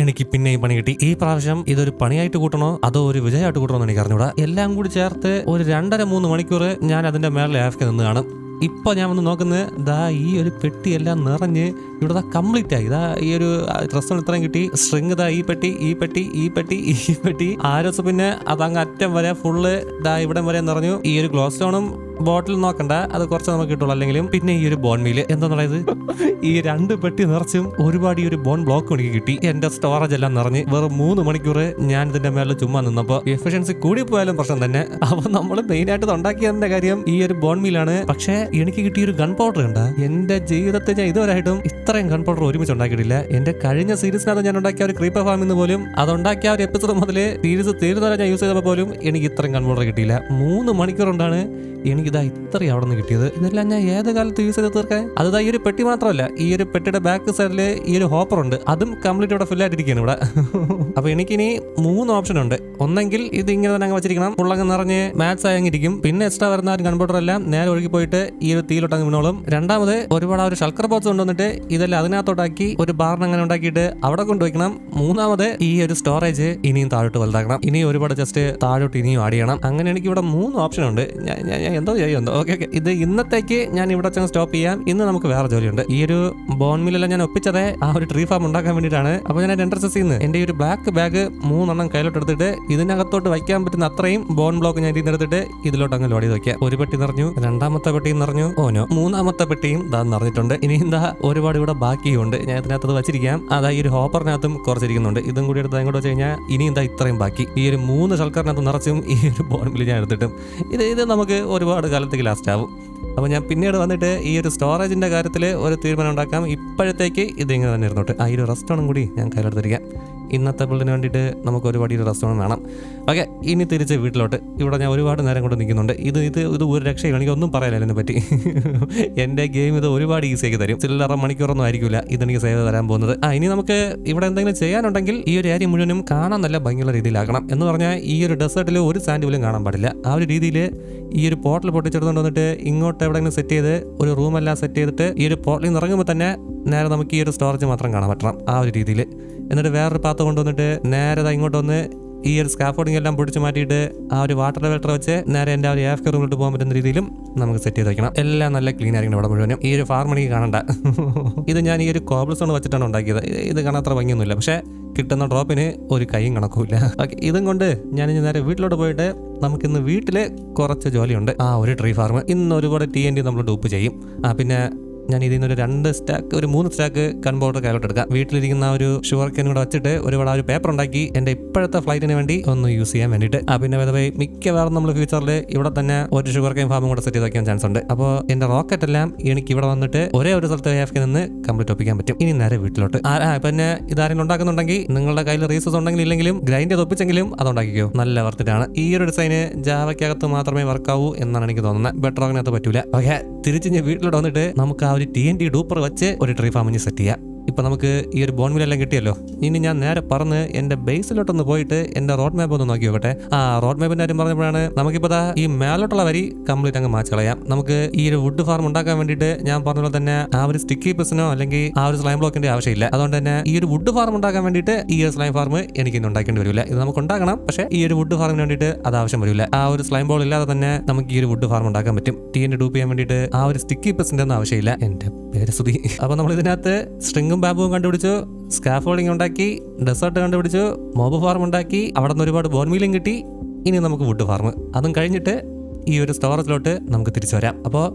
എനിക്ക് പിന്നെയും പണി കിട്ടി. ഈ പ്രാവശ്യം ഇതൊരു പണിയായിട്ട് കൂട്ടണോ? അതോ ഒരു വിജയമായിട്ട് കൂട്ടണോ എന്ന് എനിക്ക് അറിഞ്ഞൂടാ. എല്ലാം കൂടി ചേർത്ത് ഒരു രണ്ടര മൂന്ന് മണിക്കൂർ ഞാൻ അതിന്റെ മേളിൽ ആഫ്ക്ക് നിന്ന് കാണും. ഇപ്പൊ ഞാൻ വന്ന് നോക്കുന്നത് ദാ ഈ ഒരു പെട്ടി എല്ലാം നിറഞ്ഞ് ഇവിടെ ദാ കംപ്ലീറ്റ് ആയി. ഇതാ ഈ ഒരു ഡ്രസ്സുകൾ ഇത്രയും കിട്ടി. സ്ട്രിങ് ദാ ഈ പെട്ടി ഈ പെട്ടി ഈ പെട്ടി ഈ പെട്ടി. ആരോസ് പിന്നെ അതങ്ങ് അറ്റം വരെ ഫുള്ള് ദാ ഇവിടം വരെ നിറഞ്ഞു. ഈ ഒരു ഗ്ലോസ് സ്റ്റോണും ബോട്ടിൽ നോക്കണ്ട അത് കുറച്ച് നമുക്ക് കിട്ടുള്ളൂ. അല്ലെങ്കിലും പിന്നെ ഈ ഒരു ബോൺ മീൽ എന്താണെന്നുള്ളത് ഈ രണ്ട് പെട്ടി നിറച്ചും ഒരുപാട് ഈ ഒരു ബോൺ ബ്ലോക്ക് എനിക്ക് കിട്ടി. എന്റെ സ്റ്റോറേജ് എല്ലാം നിറഞ്ഞ് വെറും മൂന്ന് മണിക്കൂർ ഞാൻ ഇതിന്റെ മേലെ ചുമ്മാ നിന്നപ്പോ എഫിഷ്യൻസി കൂടി പോയാലും പ്രശ്നം തന്നെ. അപ്പൊ നമ്മൾ മെയിൻ ആയിട്ട് ഉണ്ടാക്കിയതിന്റെ കാര്യം ഈ ഒരു ബോൺ മീലാണ് പക്ഷേ എനിക്ക് കിട്ടിയ ഒരു ഗൺ പൗഡർ ഉണ്ട് എന്റെ ജീവിതത്തിൽ ഞാൻ ഇതുവരായിട്ടും ഇത്രയും ഗൺ പൗഡർ ഒരുമിച്ച് ഉണ്ടാക്കിയിട്ടില്ല. എന്റെ കഴിഞ്ഞ സീരീസിനകത്ത് ഞാൻ ഉണ്ടാക്കിയ ഒരു ക്രീപ്പർ ഫാമിൽ നിന്ന് പോലും അത് ഉണ്ടാക്കിയ ഒരു എപ്പിസോഡ് മുതൽ സീരീസ് തീരുന്നവരെ ഞാൻ യൂസ് ചെയ്തപ്പോൾ പോലും എനിക്ക് ഇത്രയും ഗൺ പൗഡർ കിട്ടിയില്ല. മൂന്ന് മണിക്കൂർ കൊണ്ടാണ് എനിക്കിതാ ഇത്രയും അവിടെ നിന്ന് കിട്ടിയത്. ഇതെല്ലാം ഞാൻ ഏത് കാലത്ത് യൂസ് ചെയ്ത് തീർക്കാൻ? അതായത് ഈ ഒരു പെട്ടി മാത്രമല്ല ഈ ഒരു പെട്ടിയുടെ ബാക്ക് സൈഡിൽ ഈ ഒരു ഹോപ്പർ ഉണ്ട്. അതും കംപ്ലീറ്റ് ഇവിടെ ഫുൾ ആയിട്ടിരിക്കുകയാണ് ഇവിടെ. അപ്പൊ എനിക്കിനി മൂന്ന് ഓപ്ഷൻ ഉണ്ട്. ഒന്നെങ്കിൽ ഇത് ഇങ്ങനെ തന്നെ അങ്ങ് വെച്ചിരിക്കണം. പുള്ളങ്ങ് നിറഞ്ഞ് മാത്സ് ആയെങ്കിരിക്കും പിന്നെ എക്സ്ട്രാ വരുന്ന ആ കൺപ്യൂട്ടർ എല്ലാം നേരെ ഒഴുകി പോയിട്ട് ഈ ഒരു തീയിലോട്ടങ്ങ് വീണോളും. രണ്ടാമത് ഒരുപാട് ആ ഒരു ഷൾക്കർ ബോക്സ് കൊണ്ടുവന്നിട്ട് ഇതെല്ലാം അതിനകത്തോട്ടാക്കി ഒരു ബാറിന് അങ്ങനെ ഉണ്ടാക്കിയിട്ട് അവിടെ കൊണ്ടുവയ്ക്കണം മൂന്നാമത് ഈ ഒരു സ്റ്റോറേജ് ഇനിയും താഴോട്ട് വലുതാക്കണം. ഇനിയും ഒരുപാട് ജസ്റ്റ് താഴോട്ട് ഇനിയും ആഡ് ചെയ്യണം. അങ്ങനെ എനിക്ക് ഇവിടെ മൂന്ന് ഓപ്ഷൻ ഉണ്ട്. ഞാൻ ഞാൻ- ഞാൻ എന്തോ ഉണ്ടോ? Okay okay. ഇത് ഇന്നത്തേക്ക് ഞാൻ ഇവിടെ ചെന്ന് സ്റ്റോപ്പ് ചെയ്യാം. ഇന്ന് നമുക്ക് വേറെ ജോലിയുണ്ട്. ഈ ഒരു ബോൺ മില്ലെല്ലാം ഞാൻ ഒപ്പിച്ചത് ആ ഒരു ട്രീ ഫാം ഉണ്ടാക്കാൻ വേണ്ടിയിട്ടാണ്. അപ്പോൾ ഞാൻ എൻട്രസ് ചെയ്യുന്നത് എന്റെ ഈ ഒരു ബ്ലാക്ക് ബാഗ് മൂന്നെണ്ണം കയ്യിലോട്ട് എടുത്തിട്ട് ഇതിനകത്തോട്ട് വയ്ക്കാൻ പറ്റുന്ന അത്രയും ബോൺ ബ്ലോക്ക് ഞാൻ ഇതിൽ എടുത്തിട്ട് ഇതിലോട്ട് അങ്ങ് ലോഡ് ചെയ്ത് വയ്ക്കാം ഒരു പെട്ടി നിറഞ്ഞു രണ്ടാമത്തെ പെട്ടിയും നിറഞ്ഞു. ഓനോ മൂന്നാമത്തെ പെട്ടിയും ദാ നിറഞ്ഞിട്ടുണ്ട്. ഇനി എന്താ ഒരുപാട് ഇവിടെ ബാക്കിയുണ്ട്. ഞാൻ ഇതിനകത്ത് വെച്ചിരിക്കാം. അതാ ഈ ഒരു ഹോപ്പറിനകത്തും കുറച്ചിരിക്കുന്നുണ്ട്. ഇതും കൂടി എടുത്ത് അങ്ങോട്ട് വെച്ച് കഴിഞ്ഞാൽ ഇനി എന്താ ഇത്രയും ബാക്കി? ഈ ഒരു മൂന്ന് ഷൾക്കറിനകത്ത് നിറച്ചും ഈ ഒരു ബോൺ മില്ല് ഞാൻ എടുത്തിട്ടും. ഇത് ഇത് നമുക്ക് ഒരുപാട് കാലത്തേക്ക് ലാസ്റ്റ് ആവും. അപ്പോൾ ഞാൻ പിന്നീട് വന്നിട്ട് ഈ ഒരു സ്റ്റോറേജിന്റെ കാര്യത്തിൽ ഒരു തീരുമാനം ഉണ്ടാക്കാം. ഇപ്പോഴത്തേക്ക് ഇതിങ്ങനെ തന്നെ ഇരുന്നോട്ട്. ആ ഒരു റെസ്റ്റോറന്റ് കൂടി ഞാൻ കയ്യിലെടുത്തിരിക്കാം. ഇന്നത്തെ ബിൽഡിന് വേണ്ടിയിട്ട് നമുക്ക് ഒരുപാട് ഒരു റെസ്റ്റോറന്റ് വേണം. ഓക്കെ ഇനി തിരിച്ച് വീട്ടിലോട്ട്. ഇവിടെ ഞാൻ ഒരുപാട് നേരം കൊണ്ട് നിൽക്കുന്നുണ്ട്. ഇത് ഇത് ഇത് ഒരു രക്ഷയും എനിക്ക് ഒന്നും പറയാനില്ല ഇതിനെ പറ്റി. എന്റെ ഗെയിം ഇത് ഒരുപാട് ഈസി ആക്കി തരും. ചില്ലറ മണിക്കൂറൊന്നും ആയിരിക്കില്ല ഇതെനിക്ക് സേവ് തരാൻ പോകുന്നത്. ആ ഇനി നമുക്ക് ഇവിടെ എന്തെങ്കിലും ചെയ്യാനുണ്ടെങ്കിൽ ഈ ഒരു ഏരിയ മുഴുവനും കാണാൻ നല്ല ഭംഗിയുള്ള രീതിയിലാക്കണം. എന്ന് പറഞ്ഞാൽ ഈ ഒരു ഡെസേർട്ടിൽ ഒരു സാൻഡ് പോലും കാണാൻ പാടില്ല. ആ ഒരു രീതിയിൽ ഈ ഒരു പോർട്ടൽ പൊട്ടിച്ചെടുത്തുകൊണ്ട് വന്നിട്ട് ഇങ്ങോട്ട് എവിടെയെങ്കിലും സെറ്റ് ചെയ്ത് ഒരു റൂമെല്ലാം സെറ്റ് ചെയ്തിട്ട് ഈ ഒരു പോർട്ടലിൽ നിന്ന് ഇറങ്ങുമ്പോൾ തന്നെ നേരെ നമുക്ക് ഈ ഒരു സ്റ്റോറേജ് മാത്രം കാണാൻ പറ്റണം ആ ഒരു രീതിയിൽ എന്നിട്ട് വേറൊരു പാത്ത് കൊണ്ടുവന്നിട്ട് നേരെ ഇങ്ങോട്ട് വന്ന് ഈ ഒരു സ്കാഫോർഡിംഗ് എല്ലാം പൊടിച്ച് മാറ്റിയിട്ട് ആ ഒരു വാട്ടർ ഫിൽട്ടർ വെച്ച് നേരെ എന്റെ ആ ഒരു എഫ് റൂമിലോട്ട് പോകാൻ പറ്റുന്ന രീതിയിലും നമുക്ക് സെറ്റ് ചെയ്ത് വെക്കണം. എല്ലാം നല്ല ക്ലീൻ ആയിരിക്കണം ഇവിടെ മുഴുവനും. ഈ ഒരു ഫാർം എനിക്ക് കാണണ്ട. ഇത് ഞാൻ ഈ ഒരു കോബിൾ സ്റ്റോൺ വെച്ചിട്ടാണ് ഉണ്ടാക്കിയത്. ഇത് കാണാൻ അത്ര ഭംഗിയൊന്നുമില്ല. പക്ഷേ കിട്ടുന്ന ഡ്രോപ്പിന് ഒരു കൈയും കണക്കുമില്ല. ഓക്കെ ഇതും കൊണ്ട് ഞാൻ ഇനി നേരെ വീട്ടിലോട്ട് പോയിട്ട് നമുക്കിന്ന് വീട്ടിൽ കുറച്ച് ജോലിയുണ്ട്. ആ ഒരു ട്രീ ഫാർം ഇന്ന് ഒരുപാട് ടി എൻ ഡി നമ്മൾ ഡൂപ്പ് ചെയ്യും. ആ പിന്നെ ഞാൻ ഇതിൽ നിന്ന് ഒരു രണ്ട് സ്റ്റാക്ക് ഒരു മൂന്ന് സ്റ്റാക്ക് കൺബോർഡർ കയ്യിലോട്ട് എടുക്കാം. വീട്ടിലിരിക്കുന്ന ഒരു ഷുഗർ കെയിൻ കൂടെ വെച്ചിട്ട് ഒരുപാട് ഒരു പേപ്പർ ഉണ്ടാക്കി എന്റെ ഇപ്പോഴത്തെ ഫ്ലൈറ്റിന് വേണ്ടി ഒന്ന് യൂസ് ചെയ്യാൻ വേണ്ടിയിട്ട്. ആ പിന്നെ വേറെ മിക്കവാറും നമ്മൾ ഫ്യൂച്ചറിൽ ഇവിടെ തന്നെ ഒരു ഷുഗർ കെയിൻ ഫാമും കൂടെ സെറ്റ് ചെയ്ത് വയ്ക്കാൻ ചാൻസ് ഉണ്ട്. അപ്പോൾ എന്റെ റോക്കറ്റ് എല്ലാം എനിക്ക് ഇവിടെ വന്നിട്ട് ഒരേ ഒരു സ്ഥലത്ത് എഫ് നിന്ന് കംപ്ലീറ്റ് ഒപ്പിക്കാൻ പറ്റും. ഇനി നേരെ വീട്ടിലോട്ട്. ആ പിന്നെ ഇതാരെങ്കിലും ഉണ്ടാക്കുന്നുണ്ടെങ്കിൽ നിങ്ങളുടെ കയ്യിൽ റീസസ് ഉണ്ടെങ്കിൽ ഇല്ലെങ്കിലും ഗ്രൈൻഡ് ചെയ്ത് ഒപ്പിച്ചെങ്കിലും അത് ഉണ്ടാക്കിക്കോ. നല്ല വർത്തിട്ടാണ് ഈ ഒരു ഡിസൈന് ജാവയ്ക്കകത്ത് മാത്രമേ വർക്കാവൂ എന്നാണ് എനിക്ക് തോന്നുന്നത്. ബെറ്റർ അതിനകത്ത് പറ്റൂല. ഓക്കെ തിരിച്ച് ഞാൻ വീട്ടിലോട്ട് വന്നിട്ട് നമുക്ക് ആ ഒരു ടി എൻ ഡി ഡൂപ്പർ വെച്ച് ഒരു ട്രീ ഫാമിന് സെറ്റ് ചെയ്യാം. ഇപ്പൊ നമുക്ക് ഈ ഒരു ബോൺമിലെല്ലാം കിട്ടിയല്ലോ. ഇനി ഞാൻ നേരെ പറന്ന് എന്റെ ബേസിലോട്ടൊന്ന് പോയിട്ട് എന്റെ റോഡ് മാപ്പ് ഒന്ന് നോക്കി നോക്കട്ടെ. ആ റോഡ് മാപ്പിന്റെ കാര്യം പറഞ്ഞപ്പോഴാണ് നമുക്കിപ്പോ ദാ ഈ മേലോട്ടുള്ള വരി കംപ്ലീറ്റ് അങ്ങ് മാച്ച് കളയാം. നമുക്ക് ഈ ഒരു വുഡ് ഫാർം ഉണ്ടാക്കാൻ വേണ്ടിയിട്ട് ഞാൻ പറഞ്ഞ പോലെ തന്നെ ആ ഒരു സ്റ്റിക്കി പിസിനോ അല്ലെങ്കിൽ ആ ഒരു സ്ലൈം ബ്ലോക്കിന്റെ ആവശ്യമില്ല. അതുകൊണ്ട് തന്നെ ഈ ഒരു വുഡ് ഫാർം ഉണ്ടാക്കാൻ വേണ്ടിയിട്ട് ഈ ഒരു സ്ലൈം ഫാർം എനിക്ക് ഇന്ന് ഉണ്ടാക്കേണ്ടി വരില്ല. ഇത് നമുക്ക് ഉണ്ടാക്കണം പക്ഷേ ഈ ഒരു വുഡ് ഫാർമിന് വേണ്ടിയിട്ട് അത് ആവശ്യം വരില്ല. ആ ഒരു സ്ലൈം ബോൾ ഇല്ലാതെ തന്നെ നമുക്ക് ഈ ഒരു വുഡ് ഫാർം ഉണ്ടാക്കാൻ പറ്റും. ടീ എന്റെ ഡൂപ്പ് ചെയ്യാൻ വേണ്ടിയിട്ട് ആ ഒരു സ്റ്റിക്കി പിസിന്റെ ഒന്നും ആവശ്യമില്ല. എന്റെ പേര് സുധി അപ്പോൾ നമ്മൾ ഇതിനകത്ത് സ്ട്രിങ്ങും ബാബുവും കണ്ടുപിടിച്ചു സ്കാഫോൾഡിംഗ് ഉണ്ടാക്കി ഡെസേർട്ട് കണ്ടുപിടിച്ചു മോബ് ഫാർം ഉണ്ടാക്കി അവിടെ നിന്ന് ഒരുപാട് ബോൺമീലും കിട്ടി. ഇനി നമുക്ക് വുഡ് ഫാർം അതും കഴിഞ്ഞിട്ട് ഈ ഒരു സ്റ്റോറേജിലോട്ട് നമുക്ക് തിരിച്ചു വരാം. അപ്പോൾ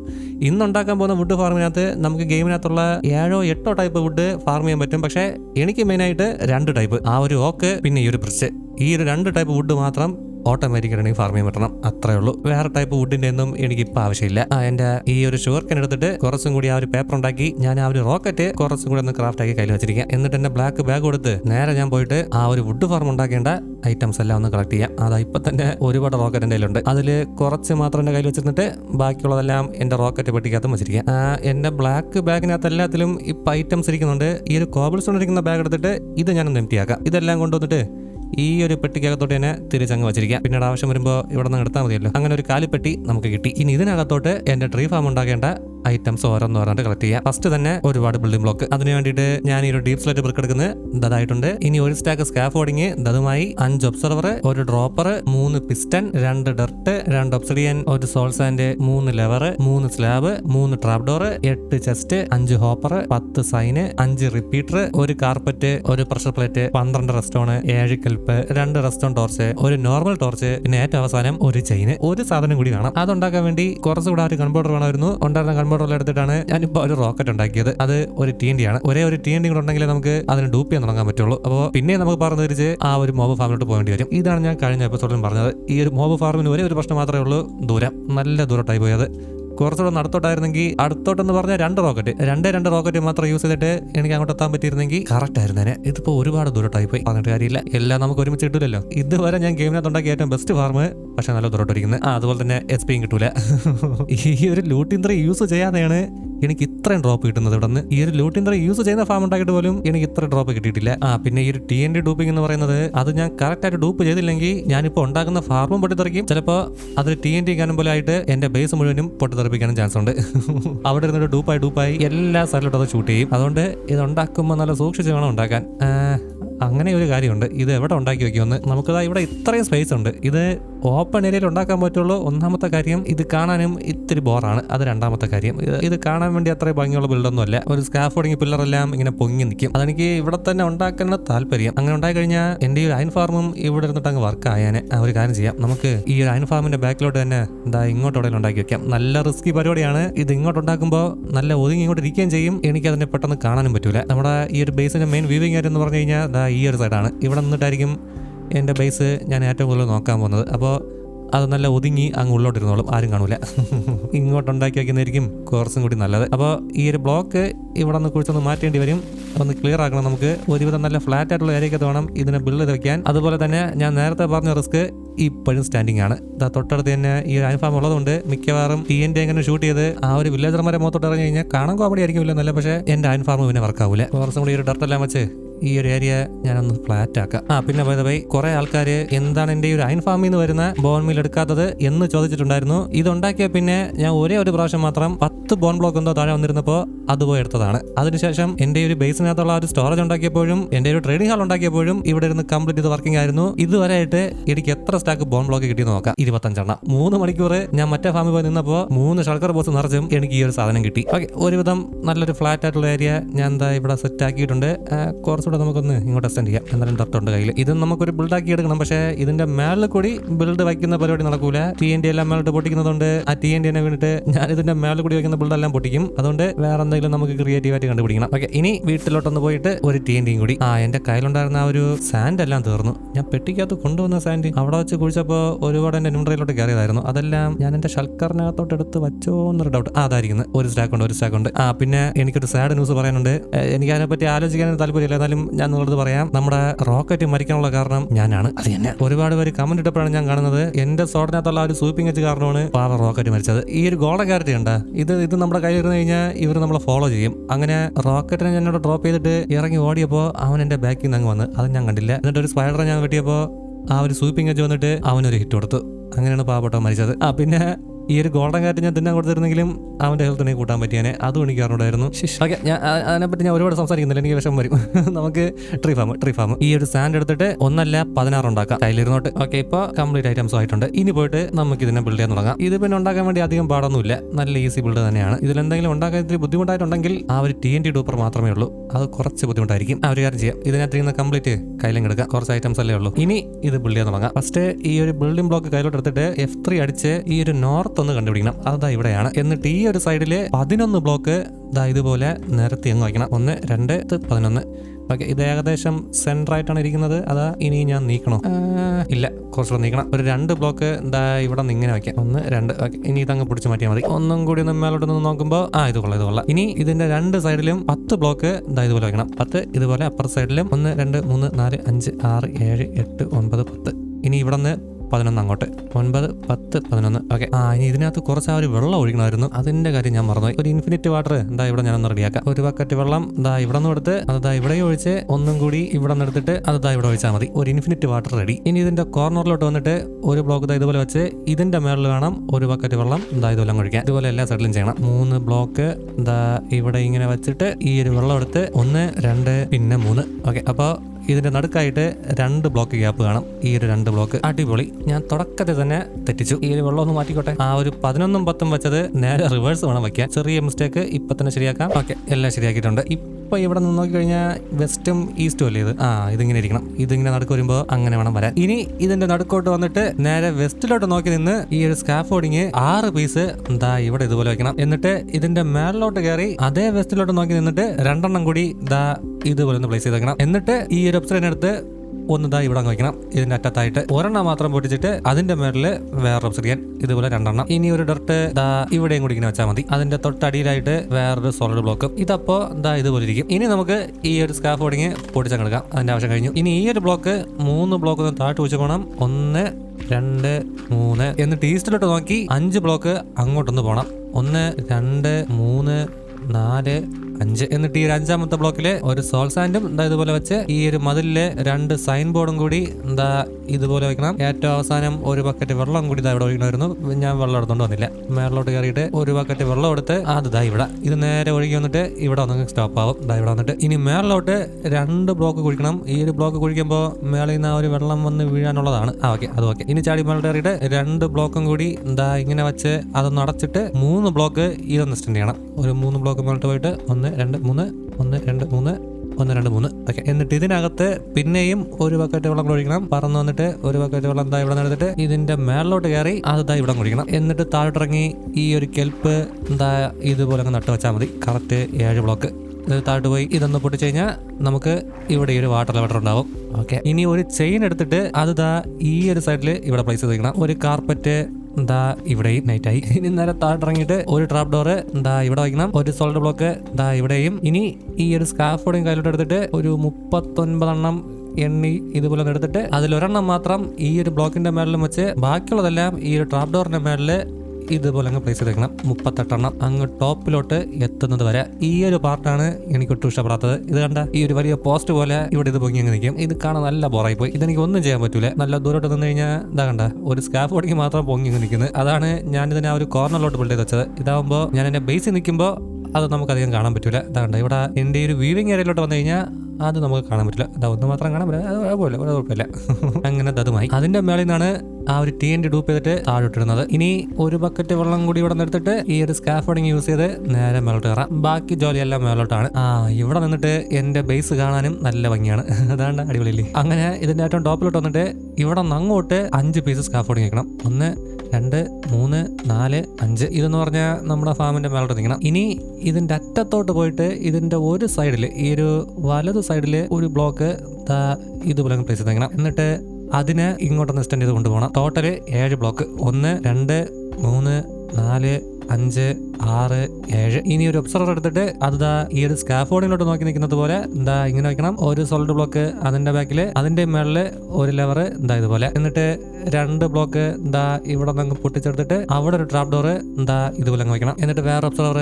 ഇന്നുണ്ടാക്കാൻ പോകുന്ന വുഡ് ഫാർമിനകത്ത് നമുക്ക് ഗെയിമിനകത്തുള്ള ഏഴോ എട്ടോ ടൈപ്പ് വുഡ് ഫാർം ചെയ്യാൻ പറ്റും. പക്ഷേ എനിക്ക് മെയിനായിട്ട് രണ്ട് ടൈപ്പ് ആ ഒരു ഓക്ക് പിന്നെ ഈ ഒരു ബ്രിച്ച് ഈ ഒരു രണ്ട് ടൈപ്പ് വുഡ് മാത്രം ഓട്ടോമാറ്റിക് ആണെങ്കിൽ ചെയ്യാൻ പറ്റണം അത്രേ ഉള്ളൂ. വേറെ ടൈപ്പ് വുഡിന്റെ ഒന്നും എനിക്ക് ഇപ്പൊ ആവശ്യമില്ല എന്റെ ഈ ഒരു ഷുഗർ കൻ എടുത്തിട്ട് കുറച്ചും കൂടി ആ ഒരു പേപ്പർ ഉണ്ടാക്കി ഞാൻ ആ ഒരു റോക്കറ്റ് കുറച്ചും കൂടി ഒന്ന് ക്രാഫ്റ്റ് ആക്കി കയ്യിൽ വെച്ചിരിക്കാം. എന്നിട്ട് എന്റെ ബ്ലാക്ക് ബാഗ് കൊടുത്ത് നേരെ ഞാൻ പോയിട്ട് ആ ഒരു വുഡ് ഫാർം ഉണ്ടാക്കേണ്ട ഐറ്റംസ് എല്ലാം ഒന്ന് കളക്ട് ചെയ്യാം. അതാ ഇപ്പം തന്നെ ഒരുപാട് റോക്കറ്റ് എന്റെ കയ്യിലുണ്ട്. അതിൽ കുറച്ച് മാത്രം എന്റെ കയ്യിൽ വെച്ചിരുന്നിട്ട് ബാക്കിയുള്ളതെല്ലാം എന്റെ റോക്കറ്റ് പെട്ടിക്കകത്തും വെച്ചിരിക്കാം. എന്റെ ബ്ലാക്ക് ബാഗിനകത്ത് എല്ലാത്തിലും ഇപ്പം ഐറ്റംസ് ഇരിക്കുന്നുണ്ട്. ഈ ഒരു കോബിൾ സ്റ്റോൺ ഇരിക്കുന്ന ബാഗ് എടുത്തിട്ട് ഇത് ഞാനൊന്ന് എംറ്റി ആക്കാം. ഇതെല്ലാം കൊണ്ടുവന്നിട്ട് ഈ ഒരു പെട്ടിക്കകത്തോട്ട് തന്നെ തിരിച്ചങ്ങ് വെച്ചിരിക്കാം പിന്നീട് ആവശ്യം വരുമ്പോൾ ഇവിടെ നിന്ന് എടുത്താൽ മതിയല്ലോ. അങ്ങനെ ഒരു കാലിപ്പെട്ടി നമുക്ക് കിട്ടി. ഇനി ഇതിനകത്തോട്ട് എന്റെ ട്രീ ഫാം ഉണ്ടാക്കേണ്ട ഐറ്റംസ് ഓരോന്ന് ഓരോന്ന് കളക്ട് ചെയ്യാം ഫസ്റ്റ് തന്നെ ഒരുപാട് ബിൽഡിംഗ് ബ്ലോക്ക് അതിന് വേണ്ടിയിട്ട് ഞാൻ ഈ ഒരു ഡീപ് സ്ലൈറ്റ് ബ്രിക്ക് എടുക്കുന്നത് ഇതായിട്ടുണ്ട്. ഇനി ഒരു സ്റ്റാക്ക് സ്കാഫ് ഓടിങ് അതുമായി അഞ്ച് ഒബ്സർവർ ഒരു ഡ്രോപ്പർ മൂന്ന് പിസ്റ്റൺ രണ്ട് ഡർട്ട് രണ്ട് ഒബ്സിഡിയൻ ഒരു സോൾസാൻഡ് മൂന്ന് ലെവർ മൂന്ന് സ്ലാബ് മൂന്ന് ട്രാപ്പ് ഡോർ എട്ട് ചെസ്റ്റ് അഞ്ച് ഹോപ്പർ പത്ത് സൈന് അഞ്ച് റിപ്പീറ്റർ ഒരു കാർപ്പറ്റ് ഒരു പ്രഷർ പ്ലേറ്റ് പന്ത്രണ്ട് റെസ്റ്റോണ് ഏഴ് കെൽപ്പ് രണ്ട് റെസ്റ്റോൺ ടോർച്ച് ഒരു നോർമൽ ടോർച്ച് പിന്നെ ഏറ്റവും അവസാനം ഒരു ചെയിന്. ഒരു സാധനം കൂടി വേണം. അതുണ്ടാക്കാൻ വേണ്ടി കുറച്ചുകൂടെ ഒരു കൺപോർട്ടർ വേണമായിരുന്നു. ഉണ്ടായിരുന്ന കൺപോർട്ടറിൽ എടുത്തിട്ടാണ് ഞാനിപ്പോൾ ഒരു റോക്കറ്റ് ഉണ്ടാക്കിയത്. അത് ഒരു ടി എൻ ആണ്. ഒരേ ഒരു ടി എൻ ഡി കൂടെ ഉണ്ടെങ്കിൽ നമുക്ക് അതിന് ഡൂപ്പ് ചെയ്യാൻ തുടങ്ങാൻ പറ്റുള്ളൂ. അപ്പോൾ പിന്നെ നമുക്ക് പറഞ്ഞു തിരിച്ച് ആ ഒരു മോബ് ഫാമിലോട്ട് പോകേണ്ടി വരും. ഇതാണ് ഞാൻ കഴിഞ്ഞ എപ്പിസോഡിലും പറഞ്ഞത്. ഈ ഒരു മോബ് ഫാമിന് ഒരേ ഒരു പ്രശ്നം മാത്രമേ ഉള്ളൂ. ദൂരം. നല്ല ദൂരത്തായി പോയത് കുറച്ചുകൂടെ നടത്തോട്ടായിരുന്നെങ്കിൽ അടുത്തോട്ടെന്ന് പറഞ്ഞാൽ രണ്ട് റോക്കറ്റ്. രണ്ടേ രണ്ട് റോക്കറ്റ് മാത്രം യൂസ് ചെയ്തിട്ട് എനിക്ക് അങ്ങോട്ട് എത്താൻ പറ്റിയിരുന്നെങ്കിൽ കറക്റ്റ് ആയിരുന്നേനെ ഇതിപ്പോൾ ഒരുപാട് ദൂരത്തായി പോയി പറഞ്ഞിട്ട് കാര്യമില്ല. എല്ലാം നമുക്ക് ഒരുമിച്ച് കിട്ടില്ലല്ലോ ഇതുവരെ ഞാൻ ഗെയിമിനകത്ത് ഉണ്ടാക്കിയ ഏറ്റവും ബെസ്റ്റ് ഫാർമ് പക്ഷെ നല്ല ദൂരോട്ടിരിക്കുന്നത് ആ അതുപോലെ തന്നെ എസ് പിയും കിട്ടൂല. ഈ ഒരു ലൂട്ടിന്ദ്ര യൂസ് ചെയ്യാതെയാണ് എനിക്ക് ഇത്രയും ഡ്രോപ്പ് കിട്ടുന്നത് ഇവിടെ നിന്ന് ഈ ഒരു ലൂട്ടിന്ദ്ര യൂസ് ചെയ്യുന്ന ഫാം ഉണ്ടാക്കിയിട്ട് പോലും എനിക്ക് ഇത്ര ഡ്രോപ്പ് കിട്ടിയിട്ടില്ല. ആ പിന്നെ ഈ ഒരു ടി എൻ ഡി ഡൂപ്പിംഗ് എന്ന് പറയുന്നത് അത് ഞാൻ കറക്റ്റ് ആയിട്ട് ഡൂപ്പ് ചെയ്തില്ലെങ്കിൽ ഞാനിപ്പോൾ ഉണ്ടാക്കുന്ന ഫാർമും പൊട്ടിത്തെറിക്കും. ചിലപ്പോൾ അതിൽ ടി എൻ ഡി കാണും പോലെ ആയിട്ട് എന്റെ ബേസ് മുഴുവനും പൊട്ടിത്തെറിപ്പിക്കാനും ചാൻസ് ഉണ്ട് അവിടെ ഇരുന്നിട്ട് ഡൂപ്പായി ഡൂപ്പായി എല്ലാ സ്ഥലത്തോട്ടും അത് ഷൂട്ട് ചെയ്യും. അതുകൊണ്ട് ഇത് ഉണ്ടാക്കുമ്പോൾ നല്ല സൂക്ഷിച്ച് വേണം ഉണ്ടാക്കാൻ. അങ്ങനെ ഒരു കാര്യമുണ്ട്. ഇത് എവിടെ ഉണ്ടാക്കി വെക്കുമെന്ന് നമുക്കതാ ഇവിടെ ഇത്രയും സ്പേസ് ഉണ്ട്. ഇത് ഓപ്പൺ ഏരിയയിൽ ഉണ്ടാക്കാൻ പറ്റുള്ളൂ. ഒന്നാമത്തെ കാര്യം ഇത് കാണാനും ഇത്തിരി ബോറാണ്. അത് രണ്ടാമത്തെ കാര്യം. ഇത് കാണാൻ വേണ്ടി അത്ര ഭംഗിയുള്ള ബിൽഡൊന്നും അല്ല ഒരു സ്കാഫോർഡിങ് പില്ലറെല്ലാം ഇങ്ങനെ പൊങ്ങി നിൽക്കും. അതെനിക്ക് ഇവിടെ തന്നെ ഉണ്ടാക്കാൻ താല്പര്യം. അങ്ങനെ ഉണ്ടായി കഴിഞ്ഞാൽ എന്റെ ഈ അയൺ ഫാർമും ഇവിടെ ഇരുന്നിട്ട് അങ്ങ് വർക്ക് ആയാനെ. ആ ഒരു കാര്യം ചെയ്യാം. നമുക്ക് ഈ അയൺ ഫാമിന്റെ ബാക്കിലോട്ട് തന്നെ എന്താ ഇങ്ങോട്ട് ഇവിടെ ഉണ്ടാക്കി വെക്കാം. നല്ല റിസ്കി പരിപാടിയാണ്. ഇത് ഇങ്ങോട്ട് ഉണ്ടാക്കുമ്പോൾ നല്ല ഒതുങ്ങി ഇങ്ങോട്ട് ഇരിക്കുകയും ചെയ്യും. എനിക്ക് അതിനെ പെട്ടെന്ന് കാണാനും പറ്റൂല. നമ്മുടെ ഈ ഒരു ബേസിന്റെ മെയിൻ വ്യൂവിംഗ് ആയിട്ട് എന്ന് പറഞ്ഞു കഴിഞ്ഞാൽ ഈ ഒരു സൈഡാണ് ഇവിടെ നിന്നിട്ടായിരിക്കും എന്റെ ബേസ് ഞാൻ ഏറ്റവും കൂടുതൽ നോക്കാൻ പോകുന്നത്. അപ്പോൾ അത് നല്ല ഒതുങ്ങി അങ്ങ് ഉള്ളോട്ടിരുന്നോളും. ആരും കാണൂല. ഇങ്ങോട്ട് ഉണ്ടാക്കി വയ്ക്കുന്നതായിരിക്കും കുറച്ചും കൂടി നല്ലത്. അപ്പോൾ ഈ ഒരു ബ്ലോക്ക് ഇവിടെ നിന്ന് കുഴിച്ചൊന്ന് മാറ്റേണ്ടി വരും. ഒന്ന് ക്ലിയർ ആക്കണം നമുക്ക്. ഒരുവിധം നല്ല ഫ്ലാറ്റ് ആയിട്ടുള്ള ഏരിയക്കകത്ത് വേണം ഇതിനെ ബിൽഡ് ചെയ്ത് വെക്കാൻ. അതുപോലെ തന്നെ ഞാൻ നേരത്തെ പറഞ്ഞ റിസ്ക് ഇപ്പോഴും സ്റ്റാൻഡിംഗ് ആണ്. ദാ തൊട്ടടുത്ത് തന്നെ ഈ അൻഫാം ഉള്ളതുകൊണ്ട് മിക്കവാറും ടി എന്റെ എങ്ങനെ ഷൂട്ട് ചെയ്ത് ആ ഒരു വില്ലേജർമാരെ മുഖത്തോട്ട് ഇറങ്ങി കഴിഞ്ഞാൽ കാണാൻ കോമഡി ആയിരിക്കും നല്ല പക്ഷേ എന്റെ അൻഫാം പിന്നെ വർക്കാവൂല കുറച്ചും കൂടി ഒരു ഡർട്ടെല്ലാം വെച്ച് ഈ ഒരു ഏരിയ ഞാനൊന്ന് ഫ്ലാറ്റ് ആക്കാം. ആ പിന്നെ ബൈ കുറെ ആൾക്കാർ എന്താണ് എന്റെ ഈ ഒരു അയൺ ഫാമിൽ നിന്ന് വരുന്ന ബോൺ മീൽ എടുക്കാത്തത് എന്ന് ചോദിച്ചിട്ടുണ്ടായിരുന്നു. ഇതുണ്ടാക്കിയ പിന്നെ ഞാൻ ഒരേ ഒരു പ്രാവശ്യം മാത്രം പത്ത് ബോൺ ബ്ലോക്ക് എന്തോ താഴെ വന്നിരുന്നപ്പോൾ അത് പോയി എടുത്തതാണ് അതിനുശേഷം എന്റെ ഒരു ബേസിനകത്തുള്ള ഒരു സ്റ്റോറേജ് ഉണ്ടാക്കിയപ്പോഴും എന്റെ ഒരു ട്രേഡിംഗ് ഹാൾ ഉണ്ടാക്കിയപ്പോഴും ഇവിടെ ഇരുന്ന് കംപ്ലീറ്റ് ഇത് വർക്കിംഗ് ആയിരുന്നു. ഇതുവരെ ആയിട്ട് എനിക്ക് എത്ര സ്റ്റാക്ക് ബോൺ ബ്ലോക്ക് കിട്ടിയെന്ന് നോക്കാം. ഇരുപത്തഞ്ചെണ്ണം. മൂന്ന് മണിക്കൂർ ഞാൻ മറ്റേ ഫാമിൽ പോയി നിന്നപ്പോൾ മൂന്ന് ഷൾക്കർ ബോസ് നിറച്ചും എനിക്ക് ഈ ഒരു സാധനം കിട്ടി. ഓക്കെ ഒരുവിധം നല്ലൊരു ഫ്ലാറ്റ് ആയിട്ടുള്ള ഏരിയ ഞാൻ എന്താ ഇവിടെ സെറ്റ് ആക്കിയിട്ടുണ്ട്. കുറച്ചുകൂടെ നമുക്കൊന്ന് ഇങ്ങോട്ട് എക്സ്റ്റെൻഡ് ചെയ്യാം. എന്തായാലും ഡർട്ടുണ്ട് കയ്യിൽ ഇത് നമുക്കൊരു ബിൽഡ് ആക്കി എടുക്കണം. പക്ഷേ ഇതിന്റെ മേളിൽ കൂടി ബിൽഡ് വയ്ക്കുന്ന പരിപാടി നടക്കൂല. ടി എൻ ഡി എല്ലാം മേളിട്ട് പൊട്ടിക്കുന്നതുകൊണ്ട് ആ ടി എൻ ഡി എന്നെ വേണ്ടിയിട്ട് ഞാൻ ഇതിന്റെ മേളിൽ കൂടി വയ്ക്കുന്ന ബിൽഡ് എല്ലാം പൊട്ടിക്കും. അതുകൊണ്ട് വേറെ എന്തെങ്കിലും നമുക്ക് ക്രിയേറ്റീവായിട്ട് കണ്ടുപിടിക്കണം. ഓക്കെ ഇനി വീട്ടിലോട്ടൊന്ന് പോയിട്ട് ഒരു ടി എൻ കൂടി. ആ എന്റെ കയ്യിലുണ്ടായിരുന്ന ആ ഒരു സാൻഡ് എല്ലാം തീർന്നു. ഞാൻ പെട്ടിക്കകത്ത് കൊണ്ടുവന്ന സാൻഡ് അവിടെ വെച്ച് കുഴിച്ചപ്പോൾ ഒരുപാട് എന്റെ ന്യൂട്രയിലോട്ട് കയറിയതായിരുന്നു. അതെല്ലാം ഞാൻ എന്റെ ഷൽക്കറിനകത്തോട്ട് എടുത്ത് വെച്ചോ എന്നൊരു ഡൗട്ട് അതായിരിക്കുന്നത് ഒരു സ്റ്റാക്ക് ഉണ്ട് ഒരു സ്റ്റാക്ക് ഉണ്ട്. ആ പിന്നെ എനിക്കൊരു സാഡ് ന്യൂസ് പറയാനുണ്ട്. എനിക്ക് അതിനെപ്പറ്റി ആലോചിക്കാൻ താല്പര്യമില്ല. എന്നാലും ഞാൻ നിങ്ങളത് പറയാം. നമ്മുടെ റോക്കറ്റ് മരിക്കാനുള്ള കാരണം ഞാനാണ്. അത് തന്നെ. ഒരുപാട് പേര് കമന്റ് ഇട്ടപ്പോഴാണ് ഞാൻ കാണുന്നത്. എന്റെ സോട്ടിനകത്തുള്ള ഒരു സൂപ്പിംഗ് വെച്ച് കാരണമാണ് പാവ റോക്കറ്റ് മരിച്ചത്. ഈ ഒരു ഗോള ഉണ്ട് ഇത് ഇത് നമ്മുടെ കയ്യിൽ ഇരുന്ന് കഴിഞ്ഞാൽ ഇവർ നമ്മളെ ഫോളോ ചെയ്യും. അങ്ങനെ റോക്കറ്റിനെ ഞാൻ എന്നോട് ഡ്രോപ്പ് ചെയ്തിട്ട് ഇറങ്ങി ഓടിയപ്പോൾ അവൻ എന്റെ ബാക്കിൽ നിന്ന് അങ്ങ് വന്ന്. അത് ഞാൻ കണ്ടില്ല. എന്നിട്ട് ഒരു സ്പൈഡറെ ഞാൻ വെട്ടിയപ്പോൾ ആ ഒരു സ്വീപ്പിംഗ് വെച്ച് വന്നിട്ട് അവനൊരു ഹിറ്റ് കൊടുത്തു. അങ്ങനെയാണ് പാവപ്പെട്ടവൻ മരിച്ചത്. ആ പിന്നെ ഈ ഒരു ഗോൾഡൻ കാറ്റ് ഞാൻ തിന്നാൻ കൊടുത്തിരുന്നെങ്കിലും അവന്റെ ഹെൽത്തിനെ കൂട്ടാൻ പറ്റിയാനെ അതും എനിക്ക് അറിഞ്ഞൂടായിരുന്നു. ഓക്കെ ഞാൻ അതിനെപ്പറ്റി ഞാൻ ഒരുപാട് സംസാരിക്കുന്നില്ല. എനിക്ക് വിഷം വരും. നമുക്ക് ട്രീ ഫാം ട്രീ ഫാം ഈ ഒരു സാൻഡ് എടുത്തിട്ട് ഒന്നല്ല പതിനാറ് ഉണ്ടാക്കാം. കയ്യിലിരുന്നോട്ട്. ഓക്കെ ഇപ്പോൾ കംപ്ലീറ്റ് ഐറ്റംസ് ആയിട്ടുണ്ട്. ഇനി പോയിട്ട് നമുക്ക് ഇതിനെ ബിൽഡ് ചെയ്യാൻ തുടങ്ങാം. ഇത് പിന്നെ ഉണ്ടാക്കാൻ വേണ്ടി അധികം പാടൊന്നുമില്ല. നല്ല ഈസി ബിൽഡ് തന്നെയാണ്. ഇതിലെന്തെങ്കിലും ഉണ്ടാക്കാൻ ഇത്തിരി ബുദ്ധിമുട്ടായിട്ടുണ്ടെങ്കിൽ ആ ഒരു ടി എൻ ടി ഡൂപ്പർ മാത്രമേ ഉള്ളൂ. അത് കുറച്ച് ബുദ്ധിമുട്ടായിരിക്കും. ആ ഒരു കാര്യം ചെയ്യാം. ഇതിനകത്ത് ഇന്ന് കംപ്ലീറ്റ് കയ്യിലും എടുക്കാം. കുറച്ച് ഐറ്റംസ് അല്ലേ ഉള്ളൂ. ഇനി ഇത് ബിൽഡ് ചെയ്യാൻ തുടങ്ങാം. ഫസ്റ്റ് ഈ ഒരു ബിൽഡിംഗ് ബ്ലോക്ക് കയ്യിലോട്ട് എടുത്തിട്ട് എഫ് ത്രീ അടിച്ച് ഈ ഒരു നോർത്ത് ഒന്ന് കണ്ടുപിടിക്കണം. അതാ ഇവിടെയാണ്. എന്നിട്ട് ഈ ഒരു സൈഡിൽ പതിനൊന്ന് ബ്ലോക്ക് ഇതാ ഇതുപോലെ നിരത്തി അങ്ങ് വയ്ക്കണം. ഒന്ന് രണ്ട് ഇത് പതിനൊന്ന്. ഓക്കെ ഇത് ഏകദേശം സെന്റർ ആയിട്ടാണ് ഇരിക്കുന്നത്. അതാ ഇനി ഞാൻ നീക്കണോ? ഇല്ല കുറച്ചുകൂടെ നീക്കണം. ഒരു രണ്ട് ബ്ലോക്ക് എന്താ ഇവിടെ നിന്ന് ഇങ്ങനെ വയ്ക്കാം. ഒന്ന് രണ്ട് ഓക്കെ ഇനി ഇതങ്ങ് പിടിച്ച് മാറ്റിയാൽ മതി. ഒന്നും കൂടി ഒന്ന് മേലോട്ട് നിന്ന് നോക്കുമ്പോൾ ആ ഇത് കൊള്ളാം ഇത് കൊള്ളാം. ഇനി ഇതിന്റെ രണ്ട് സൈഡിലും പത്ത് ബ്ലോക്ക് എന്താ ഇതുപോലെ വയ്ക്കണം. പത്ത് ഇതുപോലെ അപ്പർ സൈഡിലും ഒന്ന് രണ്ട് മൂന്ന് നാല് അഞ്ച് ആറ് ഏഴ് എട്ട് ഒൻപത് പത്ത്. ഇനി ഇവിടെ നിന്ന് പതിനൊന്ന് അങ്ങോട്ട്. ഒൻപത് പത്ത് പതിനൊന്ന്. ഓക്കെ ആ ഇനി ഇതിനകത്ത് കുറച്ച് ആ ഒരു വെള്ളം ഒഴിക്കണമായിരുന്നു. അതിന്റെ കാര്യം ഞാൻ മറന്നുപോയി. ഒരു ഇൻഫിനിറ്റ് വാട്ടർ എന്താ ഇവിടെ ഞാനൊന്ന് റെഡിയാക്കാം ഒരു ബക്കറ്റ് വെള്ളം ദാ ഇവിടെ നിന്ന് എടുത്ത് അതാ ഇവിടെ ഒഴിച്ച് ഒന്നും കൂടി ഇവിടെ നിന്ന് എടുത്തിട്ട് അതാ ഇവിടെ ഒഴിച്ചാൽ മതി. ഒരു ഇൻഫിനിറ്റ് വാട്ടർ റെഡി ഇനി ഇതിന്റെ കോർണറിലോട്ട് വന്നിട്ട് ഒരു ബ്ലോക്ക് ഇതുപോലെ വെച്ച് ഇതിന്റെ മേളിൽ വേണം ഒരു ബക്കറ്റ് വെള്ളം ദാ ഇതുപോലെ ഒഴിക്കാം ഇതുപോലെ എല്ലാ സൈഡിലും ചെയ്യണം. മൂന്ന് ബ്ലോക്ക് ദാ ഇവിടെ ഇങ്ങനെ വെച്ചിട്ട് ഈ ഒരു വെള്ളം എടുത്ത് ഒന്ന് രണ്ട് പിന്നെ മൂന്ന്. ഓക്കെ അപ്പോൾ ഇതിന്റെ നടുക്കായിട്ട് രണ്ട് ബ്ലോക്ക് ഗ്യാപ്പ് കാണും. ഈ ഒരു രണ്ട് ബ്ലോക്ക് അടിപൊളി. ഞാൻ തുടക്കത്തിൽ തന്നെ തെറ്റിച്ചു. ഈ ഒരു വെള്ളം ഒന്ന് മാറ്റിക്കോട്ടെ. ആ ഒരു പതിനൊന്നും പത്തും വെച്ചത് നേരെ റിവേഴ്സ് വേണം വയ്ക്കാൻ. ചെറിയ മിസ്റ്റേക്ക് ഇപ്പൊ തന്നെ ശരിയാക്കാം. ഓക്കെ എല്ലാം ശരിയാക്കിയിട്ടുണ്ട്. ഇപ്പൊ ഇവിടെ നിന്ന് നോക്കിക്കഴിഞ്ഞാൽ വെസ്റ്റും ഈസ്റ്റും അല്ലേ ഇത്? ആ ഇതിങ്ങനെ ഇരിക്കണം. ഇതിങ്ങനെ നടുക്ക് വരുമ്പോൾ അങ്ങനെ വേണം വരാൻ. ഇനി ഇതിന്റെ നടുക്കോട്ട് വന്നിട്ട് നേരെ വെസ്റ്റിലോട്ട് നോക്കി നിന്ന് ഈ ഒരു സ്കാഫോർഡിങ് ആറ് പീസ് എന്താ ഇവിടെ ഇതുപോലെ വെക്കണം. എന്നിട്ട് ഇതിന്റെ മേളിലോട്ട് കയറി അതേ വെസ്റ്റിലോട്ട് നോക്കി നിന്നിട്ട് രണ്ടെണ്ണം കൂടി ദാ ഇതുപോലെ ഒന്ന് പ്ലേസ് ചെയ്ത് വെക്കണം എന്നിട്ട് ഈ ഒരു ഒപ്ഷൻ എടുത്ത് ഒന്നിതാ ഇവിടെ അങ്ങ് വെക്കണം. ഇതിന്റെ അറ്റത്തായിട്ട് ഒരെണ്ണം മാത്രം പൊട്ടിച്ചിട്ട് അതിന്റെ മേളിൽ വേറെ ഒബ്സിഡിയൻ ഇതുപോലെ രണ്ടെണ്ണം. ഇനി ഒരു ഡർട്ട് ദാ ഇവിടെയും കൂടി ഇങ്ങനെ വെച്ചാൽ മതി. അതിന്റെ തൊട്ടടിയിലായിട്ട് വേറൊരു സോളിഡ് ബ്ലോക്കും ഇതപ്പോ ദാ ഇതുപോലെ ഇരിക്കും. ഇനി നമുക്ക് ഈ ഒരു സ്കാഫ് സ്കാഫോർഡിങ് പൊട്ടിച്ചെടുക്കാം അതിന്റെ ആവശ്യം കഴിഞ്ഞു. ഇനി ഈ ഒരു ബ്ലോക്ക് മൂന്ന് ബ്ലോക്ക് ഒന്ന് താഴ്ത്തി വെച്ച് പോകണം ഒന്ന് രണ്ട് മൂന്ന് എന്നിട്ട് ഈസ്റ്റിലോട്ട് നോക്കി അഞ്ച് ബ്ലോക്ക് അങ്ങോട്ടൊന്ന് പോകണം ഒന്ന് രണ്ട് മൂന്ന് നാല് അഞ്ച് എന്നിട്ട് ഈ ഒരു അഞ്ചാമത്തെ ബ്ലോക്കിൽ ഒരു സോൾ സാൻഡും എന്താ ഇതുപോലെ വെച്ച് ഈ ഒരു മതിലെ രണ്ട് സൈൻ ബോർഡും കൂടി എന്താ ഇതുപോലെ വെക്കണം. ഏറ്റവും അവസാനം ഒരു ബക്കറ്റ് വെള്ളം കൂടി ഇതാ ഇവിടെ ഒഴിക്കണമായിരുന്നു. ഞാൻ വെള്ളം എടുത്തോണ്ട് വന്നില്ല. മേളിലോട്ട് കയറിയിട്ട് ഒരു ബക്കറ്റ് വെള്ളം എടുത്ത് അത് ദാ ഇവിടെ. ഇത് നേരെ ഒഴുകി വന്നിട്ട് ഇവിടെ വന്ന് സ്റ്റോപ്പ് ആവും. ദാ ഇവിടെ വന്നിട്ട് ഇനി മേളിലോട്ട് രണ്ട് ബ്ലോക്ക് കുഴിക്കണം. ഈ ഒരു ബ്ലോക്ക് കുഴിക്കുമ്പോൾ മേളിൽ നിന്ന് ആ ഒരു വെള്ളം വന്ന് വീഴാനുള്ളതാണ്. ആ ഓക്കെ അത് ഓക്കെ ഇനി ചാടി മേളിൽ കയറിയിട്ട് രണ്ട് ബ്ലോക്കും കൂടി എന്താ ഇങ്ങനെ വെച്ച് അതൊന്ന് അടച്ചിട്ട് മൂന്ന് ബ്ലോക്ക് ഇതൊന്ന് സ്റ്റെൻഡ് ചെയ്യണം. ഒരു മൂന്ന് ബ്ലോക്ക് മേളിട്ട് പോയിട്ട് ഒന്ന് രണ്ട് മൂന്ന് ഒന്ന് രണ്ട് മൂന്ന് ഒന്ന് രണ്ട് മൂന്ന്. ഓക്കെ എന്നിട്ട് ഇതിനകത്ത് പിന്നെയും ഒരു ബക്കറ്റ് വെള്ളം കുടിക്കണം പറന്ന് വന്നിട്ട് ഒരു ബക്കറ്റ് വെള്ളം എന്താ ഇവിടെ എടുത്തിട്ട് ഇതിന്റെ മേളിലോട്ട് കയറി അത് ദാ ഇവിടെ കുടിക്കണം എന്നിട്ട് താഴോട്ടിറങ്ങി ഈ ഒരു കെൽപ്പ് എന്താ ഇതുപോലെ അങ്ങ് നട്ട് വെച്ചാൽ മതി. കറക്റ്റ് ഏഴ് ബ്ലോക്ക് താഴോട്ട് പോയി ഇതൊന്ന് പൊട്ടിച്ചു കഴിഞ്ഞാൽ നമുക്ക് ഇവിടെ ഒരു വാട്ടർ ലെവറ്റർ ഉണ്ടാവും. ഓക്കെ ഇനി ഒരു ചെയിൻ എടുത്തിട്ട് അത് ദാ ഈ ഒരു സൈഡിൽ ഇവിടെ പ്ലേസ് ചെയ്തിരിക്കണം ഒരു കാർപ്പറ്റ് എന്താ ഇവിടെയും നൈറ്റ് ആയി. ഇനി നേരെ താഴോട്ടിറങ്ങിയിട്ട് ഒരു ട്രാപ്പ് ഡോറ് എന്താ ഇവിടെ വയ്ക്കണം. ഒരു സോൾഡ് ബ്ലോക്ക് എന്താ ഇവിടെയും. ഇനി ഈ ഒരു സ്കാഫോർഡിങ് കയ്യിലോട്ട് എടുത്തിട്ട് ഒരു മുപ്പത്തൊൻപതെണ്ണം എണ്ണി ഇതുപോലെ എടുത്തിട്ട് അതിലൊരെണ്ണം മാത്രം ഈ ഒരു ബ്ലോക്കിന്റെ മേളിലും വെച്ച് ബാക്കിയുള്ളതെല്ലാം ഈ ഒരു ട്രാപ്പ് ഡോറിന്റെ മേളിൽ ഇതുപോലെ അങ്ങ് പ്ലേസ് ചെയ്തേക്കണം. മുപ്പത്തെട്ടെണ്ണം അങ്ങ് ടോപ്പിലോട്ട് എത്തുന്നത് വരെ ഈ ഒരു പാർട്ടാണ് എനിക്ക് ഒട്ടും ഇഷ്ടപ്പെടാത്തത്. ഇത് കണ്ട ഈ ഒരു വലിയ പോസ്റ്റ് പോലെ ഇവിടെ ഇത് പൊങ്ങി അങ്ങ് നിൽക്കും. ഇത് കാണാൻ നല്ല ബോറായി പോയി. ഇതെനിക്ക് ഒന്നും ചെയ്യാൻ പറ്റൂല. നല്ല ദൂരോട്ട് നിന്ന് കഴിഞ്ഞാൽ ഇതാ കണ്ട ഒരു സ്കാഫ് ഓടിക്ക് മാത്രം പൊങ്ങി അങ്ങ് നിൽക്കുന്നത് അതാണ് ഇതിനെ ആ ഒരു കോർണറിലോട്ട് ബിൽഡ് ചെയ്ത് വെച്ചത്. ഇതാവുമ്പോൾ ഞാൻ എന്റെ ബേസിൽ നിൽക്കുമ്പോൾ അത് നമുക്കധികം കാണാൻ പറ്റൂല. ഇതാ കണ്ട ഇവിടെ എന്റെ ഒരു വ്യൂവിങ് ഏരിയയിലോട്ട് വന്നു കഴിഞ്ഞാൽ അത് നമുക്ക് കാണാൻ പറ്റില്ല. ഇതാ ഒന്ന് മാത്രം കാണാൻ പറ്റില്ല. അത് കുഴപ്പമില്ല. ഒരു കുഴപ്പമില്ല. അങ്ങനെ അതുമായി. അതിന്റെ മേളിൽ നിന്നാണ് ആ ഒരു ടി എന്റെ ഡൂപ്പ് ചെയ്തിട്ട് താഴോട്ടിടുന്നത്. ഇനി ഒരു ബക്കറ്റ് വെള്ളം കൂടി ഇവിടെ നിന്നെടുത്തിട്ട് ഈ ഒരു സ്കാഫോഡിങ് യൂസ് ചെയ്ത് നേരെ മേലോട്ട് കയറാം. ബാക്കി ജോലിയെല്ലാം മേലോട്ടാണ്. ആ ഇവിടെ നിന്നിട്ട് എന്റെ ബേസ് കാണാനും നല്ല ഭംഗിയാണ്. അതാണ്ട് അടിപൊളിയില്ലേ? അങ്ങനെ ഇതിന്റെ ഏറ്റവും ടോപ്പിലോട്ട് വന്നിട്ട് ഇവിടെ നിന്ന് അങ്ങോട്ട് അഞ്ച് പീസ് സ്കാഫോഡിങ് വെക്കണം. ഒന്ന് രണ്ട് മൂന്ന് നാല് അഞ്ച് ഇതെന്ന് പറഞ്ഞാൽ നമ്മുടെ ഫാമിന്റെ മേലോട്ട് നിൽക്കണം ഇനി ഇതിന്റെ അറ്റത്തോട്ട് പോയിട്ട് ഇതിന്റെ ഒരു സൈഡിൽ ഈ ഒരു വലത് സൈഡിൽ ഒരു ബ്ലോക്ക് ഇതുപോലെ പ്ലേസ് വെക്കണം എന്നിട്ട് അതിനെ ഇങ്ങോട്ടൊന്ന് എക്സ്റ്റെൻഡ് ചെയ്ത് കൊണ്ടുപോകണം. ടോട്ടൽ ഏഴ് ബ്ലോക്ക്. ഒന്ന് രണ്ട് മൂന്ന് നാല് അഞ്ച് ആറ് ഏഴ്. ഇനി ഒരു ഒബ്സർവർ എടുത്തിട്ട് അത് ഈ ഒരു സ്കാഫോർഡിലോട്ട് നോക്കി നിൽക്കുന്നത് പോലെ എന്താ ഇങ്ങനെ വെക്കണം. ഒരു സോളിഡ് ബ്ലോക്ക് അതിന്റെ ബാക്കിൽ അതിന്റെ മേളിൽ ഒരു ലെവർ എന്താ ഇതുപോലെ. എന്നിട്ട് രണ്ട് ബ്ലോക്ക് എന്താ ഇവിടെ നിന്ന് പൊട്ടിച്ചെടുത്തിട്ട് അവിടെ ഒരു ട്രാപ്പ് ഡോർ എന്താ ഇതുപോലെ വെക്കണം. എന്നിട്ട് വേറെ ഒബ്സർവർ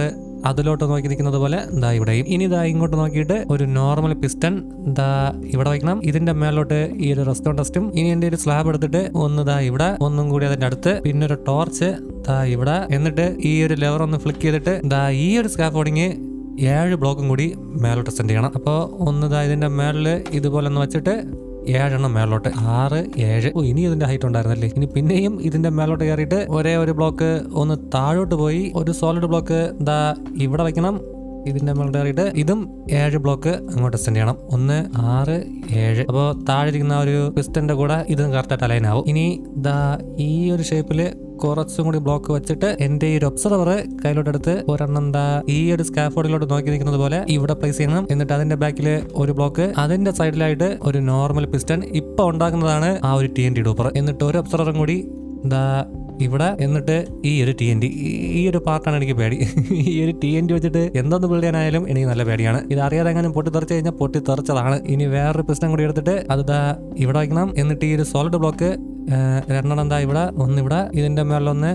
അതിലോട്ട് നോക്കി നിൽക്കുന്നത് പോലെ ദാ ഇവിടെയും ഇനി ദാ ഇങ്ങോട്ട് നോക്കിയിട്ട് ഒരു നോർമൽ പിസ്റ്റൺ ദാ ഇവിടെ വയ്ക്കണം. ഇതിന്റെ മേലോട്ട് ഈ ഒരു റെസ്റ്റോറന്റ് ടെസ്റ്റും ഇനി എന്റെ ഒരു സ്ലാബ് എടുത്തിട്ട് ഒന്ന് ദാ ഇവിടെ ഒന്നും കൂടി അതിന്റെ അടുത്ത് പിന്നെ ഒരു ടോർച്ച് ദാ ഇവിടെ. എന്നിട്ട് ഈ ഒരു ലെവർ ഒന്ന് ഫ്ലിക്ക് ചെയ്തിട്ട് ദാ ഈ ഒരു സ്കാഫോർഡിങ് ഏഴ് ബ്ലോക്കും കൂടി മേലോട്ട് സെൻഡ് ചെയ്യണം. അപ്പോൾ ഒന്ന് ദാ ഇതിന്റെ മേളിൽ ഇതുപോലെ ഒന്ന് വെച്ചിട്ട് ഏഴെണ്ണം മേലോട്ട്. ആറ് ഏഴ്. ഓ ഇനി ഇതിന്റെ ഹൈറ്റ് ഉണ്ടായിരുന്നല്ലേ? ഇനി പിന്നെയും ഇതിന്റെ മേലോട്ട് കയറിയിട്ട് ഒരേ ഒരു ബ്ലോക്ക് ഒന്ന് താഴോട്ട് പോയി ഒരു സോളിഡ് ബ്ലോക്ക് ദാ ഇവിടെ വെക്കണം. ഇതിന്റെ നമ്മൾ കയറിയിട്ട് ഇതും ഏഴ് ബ്ലോക്ക് അങ്ങോട്ട് എക്സ്റ്റെൻഡ് ചെയ്യണം. ഒന്ന് ആറ് ഏഴ്. അപ്പോൾ താഴെ ഇരിക്കുന്ന ഒരു പിസ്റ്റന്റെ കൂടെ ഇതും കറക്റ്റായിട്ട് അലൈൻ ആവും. ഇനി ദാ ഈ ഒരു ഷേപ്പിൽ കുറച്ചും കൂടി ബ്ലോക്ക് വെച്ചിട്ട് എന്റെ ഈ ഒരു ഒബ്സർവർ കയ്യിലോട്ടെടുത്ത് ഒരെണ്ണം എന്താ ഈ ഒരു സ്കാഫോർഡിലോട്ട് നോക്കി നിൽക്കുന്നത് പോലെ ഇവിടെ പ്ലേസ് ചെയ്യണം. എന്നിട്ട് അതിന്റെ ബാക്കിൽ ഒരു ബ്ലോക്ക് അതിന്റെ സൈഡിലായിട്ട് ഒരു നോർമൽ പിസ്റ്റൺ ഇപ്പൊ ഉണ്ടാക്കുന്നതാണ് ആ ഒരു ടി എൻ ഡി ഡൂപ്പർ എന്നിട്ട് ഒരു ഒബ്സർവറും കൂടി എന്താ ഇവിടെ എന്നിട്ട് ഈ ഒരു ടി എൻ ഡി ഈ ഒരു പാർട്ടാണ് എനിക്ക് പേടി. ഈ ഒരു ടി എൻ ഡി വെച്ചിട്ട് എന്തൊന്ന് ബിൽഡ് ചെയ്യാനായാലും എനിക്ക് നല്ല പേടിയാണ്. ഇത് അറിയാതെ എങ്ങനെ പൊട്ടിത്തെറിച്ച് കഴിഞ്ഞാൽ പൊട്ടിത്തെറിച്ചതാണ്. ഇനി വേറൊരു പ്രശ്നം കൂടി എടുത്തിട്ട് അത് ഇവിടെ വയ്ക്കണം എന്നിട്ട് ഈ ഒരു സോളിഡ് ബ്ലോക്ക് രണ്ടെണ്ണം എന്താ ഇവിടെ ഒന്ന് ഇവിടെ ഇതിന്റെ മേളിലൊന്ന്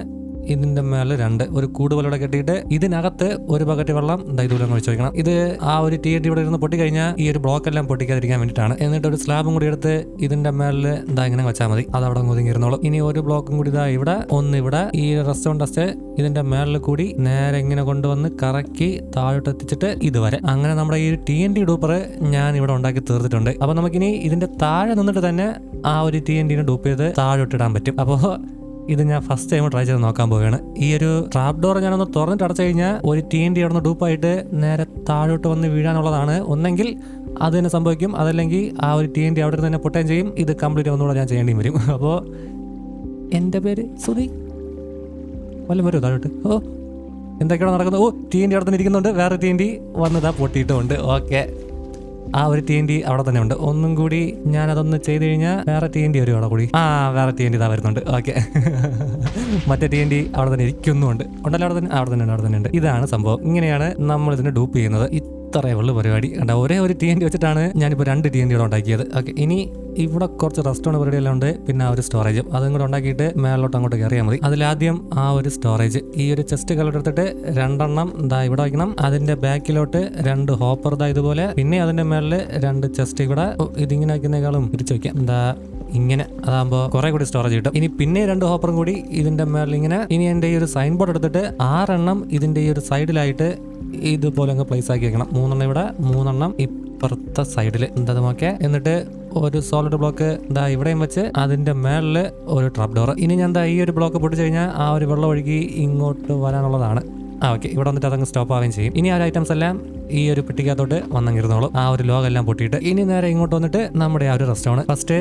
ഇതിന്റെ മേലെ രണ്ട് ഒരു കൂട് പോലെ കെട്ടിയിട്ട് ഇതിനകത്ത് ഒരു ബക്കറ്റ് വെള്ളം ദൈതൂലം ഒഴിച്ചു വെക്കണം. ഇത് ആ ഒരു ടി എൻ ഇവിടെ ഇരുന്ന് പൊട്ടിക്കഴിഞ്ഞാൽ ഈ ഒരു ബ്ലോക്ക് എല്ലാം പൊട്ടിക്കാതിരിക്കാൻ വേണ്ടിയിട്ടാണ്. എന്നിട്ട് ഒരു സ്ലാബും കൂടി എടുത്ത് ഇതിന്റെ മേലിൽ ഇതാ ഇങ്ങനെ വെച്ചാൽ മതി. അത് അവിടെ ഒതുങ്ങിയിരുന്നോളൂ. ഇനി ഒരു ബ്ലോക്കും കൂടി ഇതാ ഇവിടെ ഒന്ന് ഇവിടെ. ഈ റെസ്റ്റോറന്റ് ഡസ്റ്റ് ഇതിന്റെ മേലിൽ കൂടി നേരെ ഇങ്ങനെ കൊണ്ടുവന്ന് കറക്കി താഴോട്ട് എത്തിച്ചിട്ട് ഇതുവരെ. അങ്ങനെ നമ്മുടെ ഈ ടി എൻ ഡി ഡൂപ്പർ ഞാൻ ഇവിടെ ഉണ്ടാക്കി തീർത്തിട്ടുണ്ട്. അപ്പൊ നമുക്കിനി ഇതിന്റെ താഴെ നിന്നിട്ട് തന്നെ ആ ഒരു ടി എൻ ഡിനെ ഡൂപ്പ് ചെയ്ത് താഴോട്ടിടാൻ പറ്റും. അപ്പോൾ ഇത് ഞാൻ ഫസ്റ്റ് ടൈം ട്രൈ ചെയ്ത് നോക്കാൻ പോവുകയാണ്. ഈ ഒരു ട്രാപ്പ് ഡോർ ഞാനൊന്ന് തുറന്നിട്ട് അടച്ചു കഴിഞ്ഞാൽ ഒരു ടി എൻ ഡി അവിടെ നിന്ന് ഡൂപ്പായിട്ട് നേരെ താഴോട്ട് വന്ന് വീഴാനുള്ളതാണ്. ഒന്നെങ്കിൽ അത് തന്നെ സംഭവിക്കും. അതല്ലെങ്കിൽ ആ ഒരു ടി എൻ ഡി അവിടെ തന്നെ പൊട്ടുകയും ചെയ്യും. ഇത് കംപ്ലീറ്റ് ഒന്നുകൂടെ ഞാൻ ചെയ്യേണ്ടി വരും. അപ്പോൾ എന്റെ പേര് സുധി വല്ല വരും താഴോട്ട്? ഓ എന്തൊക്കെയാണ് നടക്കുന്നത്? ഓ ടി എൻ ഡി അവിടെ ഇരിക്കുന്നുണ്ട്. വേറെ ടി എൻ ഡി വന്നതാ പൊട്ടിയിട്ടുമുണ്ട്. ഓക്കെ ആ ഒരു ടി എൻ അവിടെ തന്നെ ഉണ്ട്. ഒന്നും കൂടി ഞാൻ അതൊന്ന് ചെയ്ത് കഴിഞ്ഞാൽ വേറെ ടി എൻ വരും അവിടെ കൂടി? ആ വേറെ ടി എൻ ഇതാ വരുന്നുണ്ട്. ഓക്കെ മറ്റേ ടി എൻ അവിടെ തന്നെ ഇരിക്കുന്നുണ്ട് ഉണ്ടല്ലോ അവിടെ തന്നെ അവിടെ തന്നെ ഉണ്ട് അവിടെ തന്നെ ഉണ്ട്. ഇതാണ് സംഭവം. ഇങ്ങനെയാണ് നമ്മൾ ഇതിനെ ഡൂപ്പ് ചെയ്യുന്നത്. ഇത്രയേ ഉള്ളൂ പരിപാടി. കണ്ട ഒരേ ഒരു ടി എൻ ഡി വെച്ചിട്ടാണ് ഞാനിപ്പോൾ രണ്ട് ടി എൻ ഡിയുടെ ഉണ്ടാക്കിയത്. ഓക്കെ ഇനി ഇവിടെ കുറച്ച് റെസ്റ്റോറന്റ് പരിപാടിയെല്ലാം ഉണ്ട്. പിന്നെ ആ ഒരു സ്റ്റോറേജും അതും കൂടെ ഉണ്ടാക്കിയിട്ട് മേളിലോട്ട് അങ്ങോട്ട് കയറിയാൽ മതി. അതിലാദ്യം ആ ഒരു സ്റ്റോറേജ് ഈ ഒരു ചെസ്റ്റ് കളർ എടുത്തിട്ട് രണ്ടെണ്ണം ഇതാ ഇവിടെ വയ്ക്കണം അതിന്റെ ബാക്കിലോട്ട് രണ്ട് ഹോപ്പർ ദാ ഇതുപോലെ. പിന്നെ അതിന്റെ മേളിൽ രണ്ട് ചെസ്റ്റ് ഇവിടെ ഇതിങ്ങനെ വയ്ക്കുന്നേക്കാളും തിരിച്ചു വയ്ക്കാം എന്താ ഇങ്ങനെ അതാകുമ്പോൾ കുറെ കൂടി സ്റ്റോറേജ് കിട്ടും. ഇനി പിന്നെ രണ്ട് ഹോപ്പറും കൂടി ഇതിന്റെ മേളിൽ ഇങ്ങനെ. ഇനി എന്റെ ഈ ഒരു സൈൻ ബോർഡ് എടുത്തിട്ട് ആറെണ്ണം ഇതിന്റെ ഈ ഒരു സൈഡിലായിട്ട് ഇതുപോലെ അങ്ങ് പ്ലേസ് ആക്കി വെക്കണം. മൂന്നെണ്ണം ഇവിടെ മൂന്നെണ്ണം ഇപ്പുറത്തെ സൈഡിൽ എന്താ എന്നിട്ട് ഒരു സോളിഡ് ബ്ലോക്ക് ഇതാ ഇവിടെയും വെച്ച് അതിന്റെ മേളിൽ ഒരു ട്രാപ്പ് ഡോർ ഇനി ഞാൻ ദാ ഈ ഒരു ബ്ലോക്ക് പൊട്ടിച്ചു കഴിഞ്ഞാൽ ആ ഒരു വെള്ളം ഒഴുകി ഇങ്ങോട്ട് വരാനുള്ളതാണ്. ആ ഓക്കെ ഇവിടെ വന്നിട്ട് അതങ്ങ് സ്റ്റോപ്പ് ആവുകയും ചെയ്യും. ഇനി ആ ഒരു ഐറ്റംസ് എല്ലാം ഈ ഒരു പെട്ടിക്കകത്തോട്ട് വന്നങ്ങിരുന്നോളും ആ ഒരു ലോകം എല്ലാം പൊട്ടിയിട്ട് ഇനി നേരെ ഇങ്ങോട്ട് വന്നിട്ട് നമ്മുടെ ആ ഒരു റെസ്റ്റോറന്റ് ഫസ്റ്റ്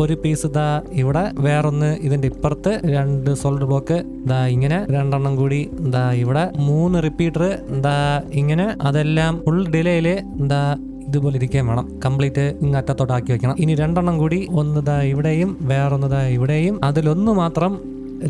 ഒരു പീസ് ഇതാ ഇവിടെ വേറൊന്ന് ഇതിന്റെ ഇപ്പുറത്ത് രണ്ട് സോൾഡ് ബ്ലോക്ക് ദാ ഇങ്ങനെ രണ്ടെണ്ണം കൂടി ദാ ഇവിടെ മൂന്ന് റിപ്പീറ്റർ ദാ ഇങ്ങനെ അതെല്ലാം ഫുൾ ഡിലേയിൽ ദാ ഇതുപോലെ ഇരിക്കാൻ വേണം. കംപ്ലീറ്റ് ഇങ്ങ് അറ്റത്തോട്ട് ആക്കി വെക്കണം. ഇനി രണ്ടെണ്ണം കൂടി ഒന്ന് ദാ ഇവിടെയും വേറൊന്ന് ദാ ഇവിടെയും. അതിലൊന്ന് മാത്രം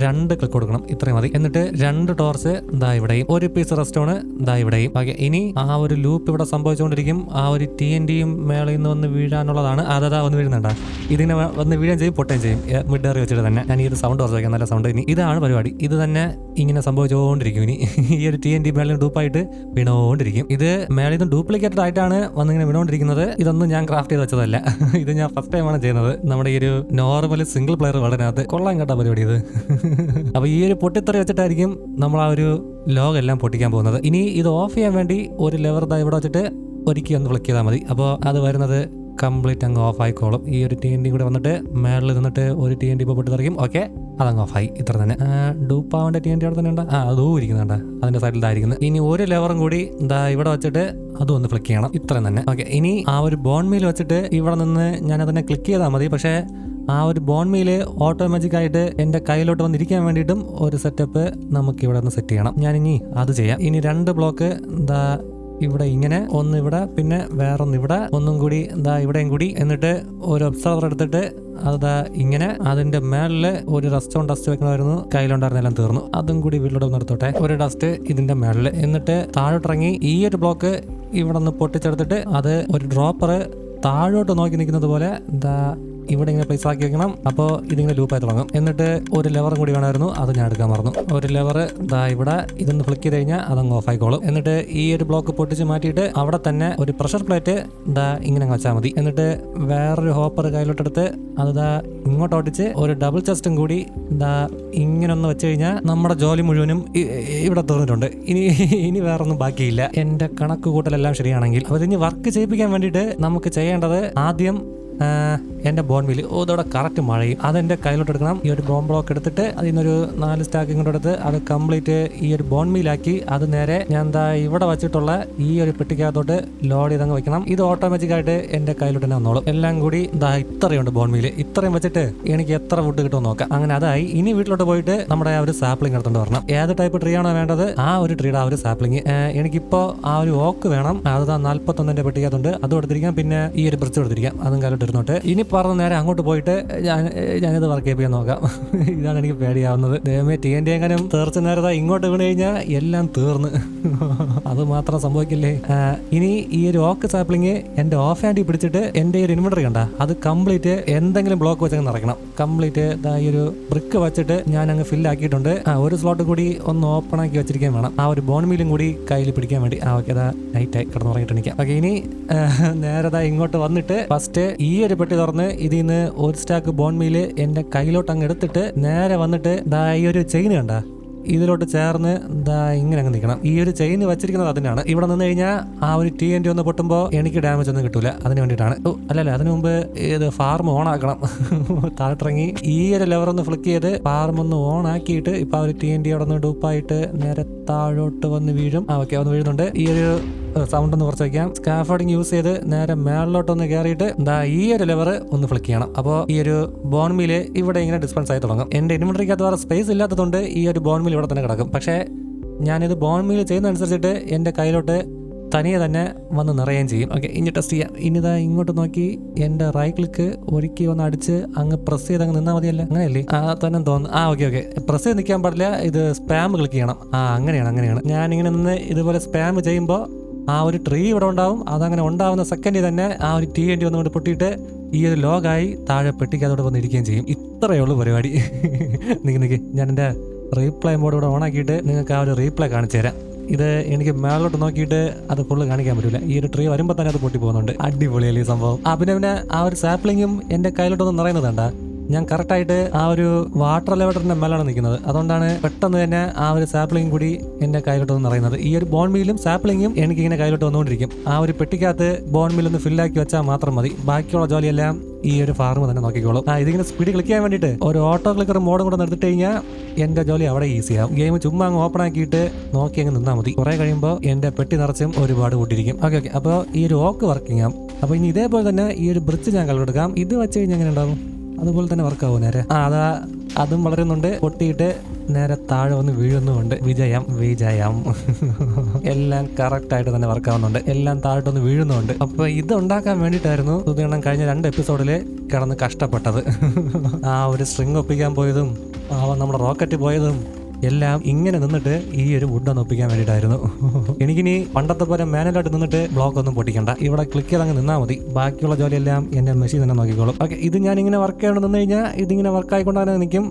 രണ്ട് ക്ലിക്ക് കൊടുക്കണം. ഇത്രയും മതി. എന്നിട്ട് രണ്ട് ടോർച്ച് ദാ ഇവിടെയും. ഒരു പീസ് റെസ്റ്റോണ് ദാ ഇവിടെയും. ഓക്കെ ഇനി ആ ഒരു ലൂപ്പ് ഇവിടെ സംഭവിച്ചുകൊണ്ടിരിക്കും. ആ ഒരു ടി എൻ ഡിയും മേളയിൽ നിന്ന് വന്ന് വീഴാനുള്ളതാണ്. അതാ വന്ന് വീഴുന്നുണ്ട ഇതിനെ വന്ന് വീഴുകയും ചെയ്യും പൊട്ടുകയും ചെയ്യും. മിഡ് വെച്ചിട്ട് തന്നെ. ഞാൻ ഈ ഒരു സൗണ്ട് കുറച്ച് വയ്ക്കാം നല്ല സൗണ്ട് ഇനി ഇതാണ് പരിപാടി. ഇത് തന്നെ ഇങ്ങനെ സംഭവിച്ചുകൊണ്ടിരിക്കും. ഇനി ഈ ഒരു ടി എൻ ഡി മേളിൽ ഡൂപ്പായിട്ട് വീണുകൊണ്ടിരിക്കും. ഇത് മേളിൽ നിന്ന് ഡ്യൂപ്ലിക്കേറ്റഡ് ആയിട്ടാണ് വന്നിങ്ങനെ വീണുകൊണ്ടിരിക്കുന്നത്. ഇതൊന്നും ഞാൻ ക്രാഫ്റ്റ് ചെയ്ത് വെച്ചതല്ല. ഇത് ഞാൻ ഫസ്റ്റ് ടൈമാണ് ചെയ്യുന്നത്. നമ്മുടെ ഈ ഒരു നോർമൽ സിംഗിൾ പ്ലെയർ വളരാത് കൊള്ളാൻ കേട്ടാ പരിപാടി ഇത്. അപ്പൊ ഈ ഒരു പൊട്ടിത്തെറി വെച്ചിട്ടായിരിക്കും നമ്മൾ ആ ഒരു ലോഗ് എല്ലാം പൊട്ടിക്കാൻ പോകുന്നത്. ഇനി ഇത് ഓഫ് ചെയ്യാൻ വേണ്ടി ഒരു ലെവർ ദാ ഇവിടെ വെച്ചിട്ട് ഒരുക്കി ഒന്ന് ഫ്ലിക്ക് ചെയ്താൽ മതി. അപ്പോൾ അത് വരുന്നത് കംപ്ലീറ്റ് അങ്ങ് ഓഫ് ആയിക്കോളും. ഈ ഒരു ടി എൻ ഡി കൂടെ വന്നിട്ട് മേളിൽ നിന്നിട്ട് ഒരു ടി എൻ ഡി ഇപ്പോൾ പൊട്ടിത്തെറിക്കും. ഓക്കെ അതങ്ങ് ആയി. ഇത്ര തന്നെ. ഡൂപ്പാവേണ്ട ടി എൻ ഡി അവിടെ തന്നെ ഉണ്ട്? ആ അതും ഇരിക്കുന്നുണ്ട് അതിന്റെ സൈഡിൽ ഇതായിരിക്കുന്നത് ഇനി ഒരു ലെവറും കൂടി ദാ ഇവിടെ വെച്ചിട്ട് അതും ഒന്ന് ക്ലിക്ക് ചെയ്യണം. ഇത്രയും തന്നെ. ഓക്കെ ഇനി ആ ഒരു ബോൺ മീൽ വെച്ചിട്ട് ഇവിടെ നിന്ന് ഞാൻ അതിനെ ക്ലിക്ക് ചെയ്താൽ മതി. പക്ഷേ ആ ഒരു ബോൺ മീൽ ഓട്ടോമാറ്റിക് ആയിട്ട് എന്റെ കയ്യിലോട്ട് വന്നിരിക്കാൻ വേണ്ടിയിട്ടും ഒരു സെറ്റപ്പ് നമുക്ക് ഇവിടെ നിന്ന് സെറ്റ് ചെയ്യണം. ഞാൻ ഇനി അത് ചെയ്യാം. ഇനി രണ്ട് ബ്ലോക്ക് എന്താ ഇവിടെ ഇങ്ങനെ ഒന്ന് ഇവിടെ പിന്നെ വേറൊന്ന് ഇവിടെ ഒന്നും കൂടി എന്താ ഇവിടെയും കൂടി എന്നിട്ട് ഒരു ഒബ്സർവർ എടുത്തിട്ട് അതാ ഇങ്ങനെ അതിന്റെ മേളിൽ ഒരു റെസ്റ്റോൺ ഡസ്റ്റ് വെക്കണമായിരുന്നു. കയ്യിലുണ്ടായിരുന്നെല്ലാം തീർന്നു. അതും കൂടി വീട്ടിലൂടെ ഒന്ന് എടുത്തോട്ടെ ഒരു ഡസ്റ്റ് ഇതിന്റെ മേളിൽ. എന്നിട്ട് താഴോട്ടിറങ്ങി ഈ ഒരു ബ്ലോക്ക് ഇവിടെ നിന്ന് പൊട്ടിച്ചെടുത്തിട്ട് അത് ഒരു ഡ്രോപ്പർ താഴോട്ട് നോക്കി നിൽക്കുന്നത് പോലെ എന്താ ഇവിടെ ഇങ്ങനെ പ്ലേസ് ആക്കി വെക്കണം. അപ്പോൾ ഇതിങ്ങനെ ലൂപ്പായി തുടങ്ങും എന്നിട്ട് ഒരു ലെവറും കൂടി വേണമായിരുന്നു. അത് ഞാൻ എടുക്കാൻ മറന്നു. ഒരു ലെവർ ദാ ഇവിടെ. ഇതൊന്ന് ഫ്ലിക്ക് ചെയ്ത് കഴിഞ്ഞാൽ അതങ്ങ് ഓഫ് ആയിക്കോളും. എന്നിട്ട് ഈ ഒരു ബ്ലോക്ക് പൊട്ടിച്ച് മാറ്റിയിട്ട് അവിടെ തന്നെ ഒരു പ്രഷർ പ്ലേറ്റ് ദാ ഇങ്ങനെ അങ്ങ് വെച്ചാൽ മതി. എന്നിട്ട് വേറൊരു ഹോപ്പർ കയ്യിലോട്ടെടുത്ത് അത് ദാ ഇങ്ങോട്ട് ഓടിച്ച് ഒരു ഡബിൾ ചെസ്റ്റും കൂടി ദാ ഇങ്ങനെ ഒന്ന് വെച്ച് കഴിഞ്ഞാൽ നമ്മുടെ ജോലി മുഴുവനും ഇവിടെ തീർന്നിട്ടുണ്ട്. ഇനി ഇനി വേറൊന്നും ബാക്കിയില്ല. എന്റെ കണക്ക് കൂട്ടലെല്ലാം ശരിയാണെങ്കിൽ. അപ്പോൾ ഇനി വർക്ക് ചെയ്യിപ്പിക്കാൻ വേണ്ടിയിട്ട് നമുക്ക് ചെയ്യേണ്ടത് ആദ്യം എന്റെ ബോൺ വിൽ ഓ ഇതോടെ കറക്റ്റ് മഴയും. അതെന്റെ കയ്യിലോട്ട് എടുക്കണം. ഈ ഒരു ബോൺ ബ്ലോക്ക് എടുത്തിട്ട് അതിൽ നിന്നൊരു നാല് സ്റ്റാക്ക് ഇങ്ങോട്ട് എടുത്ത് അത് കംപ്ലീറ്റ് ഈ ഒരു ബോൺ മീലാക്കി അത് നേരെ ഞാൻ എന്താ ഇവിടെ വെച്ചിട്ടുള്ള ഈ ഒരു പെട്ടിക്കകത്തോട്ട് ലോഡ് ചെയ്തങ്ങ് വെക്കണം. ഇത് ഓട്ടോമാറ്റിക് ആയിട്ട് എന്റെ കയ്യിലോട്ട് തന്നെ വന്നോളും. എല്ലാം കൂടി ഇതാ ഇത്രയുണ്ട് ബോൺ മീൽ ഇത്രയും വെച്ചിട്ട് എനിക്ക് എത്ര ഫുഡ് കിട്ടുമെന്ന് നോക്കാം. അങ്ങനെ അതായി. ഇനി വീട്ടിലോട്ട് പോയിട്ട് നമ്മുടെ ആ ഒരു സാപ്ലിംഗ് എടുത്തോണ്ട് വരണം. ഏത് ടൈപ്പ് ട്രീ ആണോ വേണ്ടത് ആ ഒരു ട്രീയുടെ ആ ഒരു സാപ്ലിംഗ് എനിക്കിപ്പോൾ ആ ഒരു ഓക്ക് വേണം. അത് നാൽപ്പത്തൊന്നിന്റെ പെട്ടിക്കകത്തുണ്ട്. അത് എടുത്തിരിക്കാം. പിന്നെ ഈ ഒരു ബ്രിഡ്ജ് എടുത്തിരിക്കാം. അതും കാലത്ത് ഇരുന്നോട്ട് ഇനി പറഞ്ഞ നേരെ അങ്ങോട്ട് പോയിട്ട് ഞാൻ ഞാനിത് വർക്ക് ചെയ്യിപ്പിക്കാൻ നോക്കാം. ഇതാണ് എനിക്ക് പേടിയാവുന്നത്. ദൈവമേ ടി എൻ ടി എങ്ങാനും തീർച്ച നേരത്തെ ഇങ്ങോട്ട് വീണ് കഴിഞ്ഞാൽ എല്ലാം തീർന്ന്. അത് മാത്രം സംഭവിക്കില്ലേ? ഇനി ഈ ഒരു ഓക്ക് സാപ്ലിങ് എന്റെ ഓഫ് ഹാൻഡിൽ പിടിച്ചിട്ട് എന്റെ ഈ ഒരു ഇൻവെർട്ടർ കണ്ട അത് കംപ്ലീറ്റ് എന്തെങ്കിലും ബ്ലോക്ക് വെച്ചങ്ങ് നിറയ്ക്കണം. കംപ്ലീറ്റ് ഈ ഒരു ബ്രിക്ക് വെച്ചിട്ട് ഞാൻ അങ്ങ് ഫില്ല് ആക്കിയിട്ടുണ്ട്. ആ ഒരു സ്ലോട്ട് കൂടി ഒന്ന് ഓപ്പൺ ആക്കി വെച്ചിരിക്കാൻ വേണം. ആ ഒരു ബോൺ മീലും കൂടി കയ്യിൽ പിടിക്കാൻ വേണ്ടി. ആ ഓക്കെ അതാ നൈറ്റായി കിടന്നുറങ്ങിയിട്ട് എനിക്ക് ഓക്കെ ഇനി നേരത്തെ ഇങ്ങോട്ട് വന്നിട്ട് ഫസ്റ്റ് ഈ ഒരു പെട്ടി തുറന്ന് ഇതിൽ നിന്ന് ഒരു സ്റ്റാക്ക് ബോൺ മീൽ എന്റെ കയ്യിലോട്ട് അങ്ങ് എടുത്തിട്ട് നേരെ വന്നിട്ട് ദാ ഈ ഒരു ചെയിൻ കണ്ട. ഇതിലോട്ട് ചേർന്ന് ദാ ഇങ്ങനെ അങ്ങ് നിൽക്കണം ഈ ഒരു ചെയിൻ വെച്ചിരിക്കുന്നത് അതിനാണ്. ഇവിടെ നിന്ന് കഴിഞ്ഞാൽ ആ ഒരു ടി എൻ ടി ഒന്ന് പൊട്ടുമ്പോൾ എനിക്ക് ഡാമേജ് ഒന്നും കിട്ടൂല. അതിന് വേണ്ടിയിട്ടാണ്. ഓ അല്ലല്ല അതിനു മുമ്പ് ഇത് ഫാർം ഓൺ ആക്കണം. താഴ്ത്തിറങ്ങി. ഈ ഒരു ലെവർ ഒന്ന് ഫ്ലിക്ക് ചെയ്ത് ഫാർം ഒന്ന് ഓൺ ആക്കിയിട്ട് ഇപ്പൊ ആ ഒരു ടി എൻ ടി അവിടെ നിന്ന് ഡൂപ്പായിട്ട് നേരെ താഴോട്ട് വന്ന് വീഴും. ആ ഓക്കെ വന്ന് വീഴുന്നുണ്ട്. ഈ ഒരു സൗണ്ട് ഒന്ന് കുറച്ച് വയ്ക്കാം സ്കാഫോർഡിങ് യൂസ് ചെയ്ത് നേരെ മേളിലോട്ട് ഒന്ന് കയറിയിട്ട് എന്താ ഈ ഒരു ലെവർ ഒന്ന് ഫ്ലിക്ക് ചെയ്യണം. അപ്പോൾ ഈ ഒരു മിൽ ഇവിടെ ഇങ്ങനെ ഡിസ്പെൻസ് ആയി തുടങ്ങും. എന്റെ ഇൻവെന്ററിക്കകത്ത് വേറെ സ്പേസ് ഇല്ലാത്തതുകൊണ്ട് ഈ ഒരു ബോൺമീൽ ഇവിടെ തന്നെ കിടക്കും. പക്ഷേ ഞാനിത് ബോൺമീൽ ചെയ്യുന്നതനുസരിച്ചിട്ട് എന്റെ കയ്യിലോട്ട് തനിയെ തന്നെ വന്ന് നിറയുകയും ചെയ്യും. ഓക്കെ ഇനി ടെസ്റ്റ് ചെയ്യാം. ഇനി ഇതാ ഇങ്ങോട്ട് നോക്കി എന്റെ റൈറ്റ് ക്ലിക്ക് ഒരുക്കി ഒന്ന് അടിച്ച് അങ്ങ് പ്രസ് ചെയ്ത് അങ്ങ് നിന്നാൽ മതിയല്ലേ? അങ്ങനെയല്ലേ? ആ തന്നെ തോന്നുന്നു. ആ ഓക്കെ ഓക്കെ. പ്രസ് ചെയ്ത് നിൽക്കാൻ പാടില്ല. ഇത് സ്പാം ക്ലിക്ക് ചെയ്യണം. ആ അങ്ങനെയാണ് അങ്ങനെയാണ്. ഞാനിങ്ങനെ നിന്ന് ഇതുപോലെ സ്പാം ചെയ്യുമ്പോൾ ആ ഒരു ട്രീ ഇവിടെ ഉണ്ടാവും. അതങ്ങനെ ഉണ്ടാവുന്ന സെക്കൻഡിൽ തന്നെ ആ ഒരു ടി എൻ ടി ഒന്നുകൊണ്ട് പൊട്ടിയിട്ട് ഈ ഒരു ലോഗായി താഴെ പെട്ടിക്ക് അതോടെ വന്നിരിക്കുകയും ചെയ്യും. ഇത്രയേ ഉള്ളൂ പരിപാടി. നിക്ക് നിക്ക് ഞാൻ എന്റെ റീപ്ലൈ മോഡ് ഇവിടെ ഓണാക്കിയിട്ട് നിങ്ങൾക്ക് ആ ഒരു റീപ്ലൈ കാണിച്ചു തരാം. ഇത് എനിക്ക് മേളോട്ട് നോക്കിയിട്ട് അത് ഫുള്ള് കാണിക്കാൻ പറ്റില്ല ഈ ഒരു ട്രീ വരുമ്പോൾ തന്നെ അത് പൊട്ടി പോകുന്നുണ്ട് അടിപൊളിയല്ലേ ഈ സംഭവം. ആ പിന്നെ പിന്നെ ആ ഒരു സാപ്ലിങ്ങും എന്റെ കയ്യിലോട്ടൊന്നും നിറയുന്നതുണ്ടാ ഞാൻ കറക്റ്റായിട്ട് ആ ഒരു വാട്ടർ ലെവലറിന്റെ മേലാണ് നിൽക്കുന്നത്. അതുകൊണ്ടാണ് പെട്ടെന്ന് തന്നെ ആ ഒരു സാപ്ലിംഗ് കൂടി എന്റെ കയ്യിലോട്ട് വന്ന് നിറയുന്നത്. ഈ ഒരു ബോൺ മീലും സാപ്ലിങ്ങും എനിക്ക് ഇങ്ങനെ കയ്യിലോട്ട് വന്നുകൊണ്ടിരിക്കും. ആ ഒരു പെട്ടിക്കകത്ത് ബോൺ മീൽ ഒന്ന് ഫില്ലാക്കി വെച്ചാൽ മാത്രം മതി. ബാക്കിയുള്ള ജോലിയെല്ലാം ഈ ഒരു ഫാർമ് തന്നെ നോക്കിക്കോളും. ആ ഇതിങ്ങനെ സ്പീഡ് ക്ലിക്ക് ചെയ്യാൻ വേണ്ടിയിട്ട് ഒരു ഓട്ടോ ക്ലിക്കർ മോഡും കൂടെ നിർത്തിട്ട് കഴിഞ്ഞാൽ എന്റെ ജോലി അവിടെ ഈസി ആവും. ഗെയിം ചുമ്മാ അങ്ങ് ഓപ്പൺ ആക്കിയിട്ട് നോക്കി അങ്ങ് നിന്നാൽ മതി. കുറെ കഴിയുമ്പോൾ എന്റെ പെട്ടി നിറച്ചും ഒരുപാട് കൂട്ടിയിരിക്കും. ഓക്കെ ഓക്കെ അപ്പോൾ ഈ ഒരു ഓക്ക് വർക്കിംഗ് ആവും. അപ്പോൾ ഇനി ഇതേപോലെ തന്നെ ഈ ഒരു ബ്രിഡ്ജ് ഞാൻ കളെടുക്കാം ഇത് വെച്ച് കഴിഞ്ഞാൽ എങ്ങനെ ഉണ്ടാവും അതുപോലെ തന്നെ വർക്കാവും നേരെ? ആ അതാ അതും വളരുന്നുണ്ട്. പൊട്ടിയിട്ട് നേരെ താഴെ വന്ന് വീഴുന്നുമുണ്ട്. വിജയം വിജയം. എല്ലാം കറക്റ്റ് ആയിട്ട് തന്നെ വർക്കാവുന്നുണ്ട് എല്ലാം താഴോട്ടൊന്ന് വീഴുന്നുണ്ട് അപ്പൊ ഇത് ഉണ്ടാക്കാൻ വേണ്ടിയിട്ടായിരുന്നു സുധീർണം കഴിഞ്ഞ രണ്ട് എപ്പിസോഡിൽ കിടന്ന് കഷ്ടപ്പെട്ടത്. ആ ഒരു സ്ട്രിങ് ഒപ്പിക്കാൻ പോയതും ആ നമ്മുടെ റോക്കറ്റ് പോയതും എല്ലാം ഇങ്ങനെ നിന്നിട്ട് ഈ ഒരു വുഡ് ഒന്ന് ഒപ്പിക്കാൻ വേണ്ടിയിട്ടായിരുന്നു. എനിക്കിനി പണ്ടത്തെ പോലെ മാനുവലായിട്ട് നിന്നിട്ട് ബ്ലോക്ക് ഒന്നും പൊട്ടിക്കണ്ട. ഇവിടെ ക്ലിക്ക് ചെയ്ത് അങ്ങ് നിന്നാൽ മതി. ബാക്കിയുള്ള ജോലിയെല്ലാം എന്റെ മെഷീൻ തന്നെ നോക്കിക്കോളും. ഓക്കെ ഇത് ഞാൻ ഇങ്ങനെ വർക്ക് ചെയ്യണം നിന്ന് കഴിഞ്ഞാൽ ഇതിങ്ങനെ വർക്ക് ആയിക്കൊണ്ട് തന്നെ നിൽക്കും.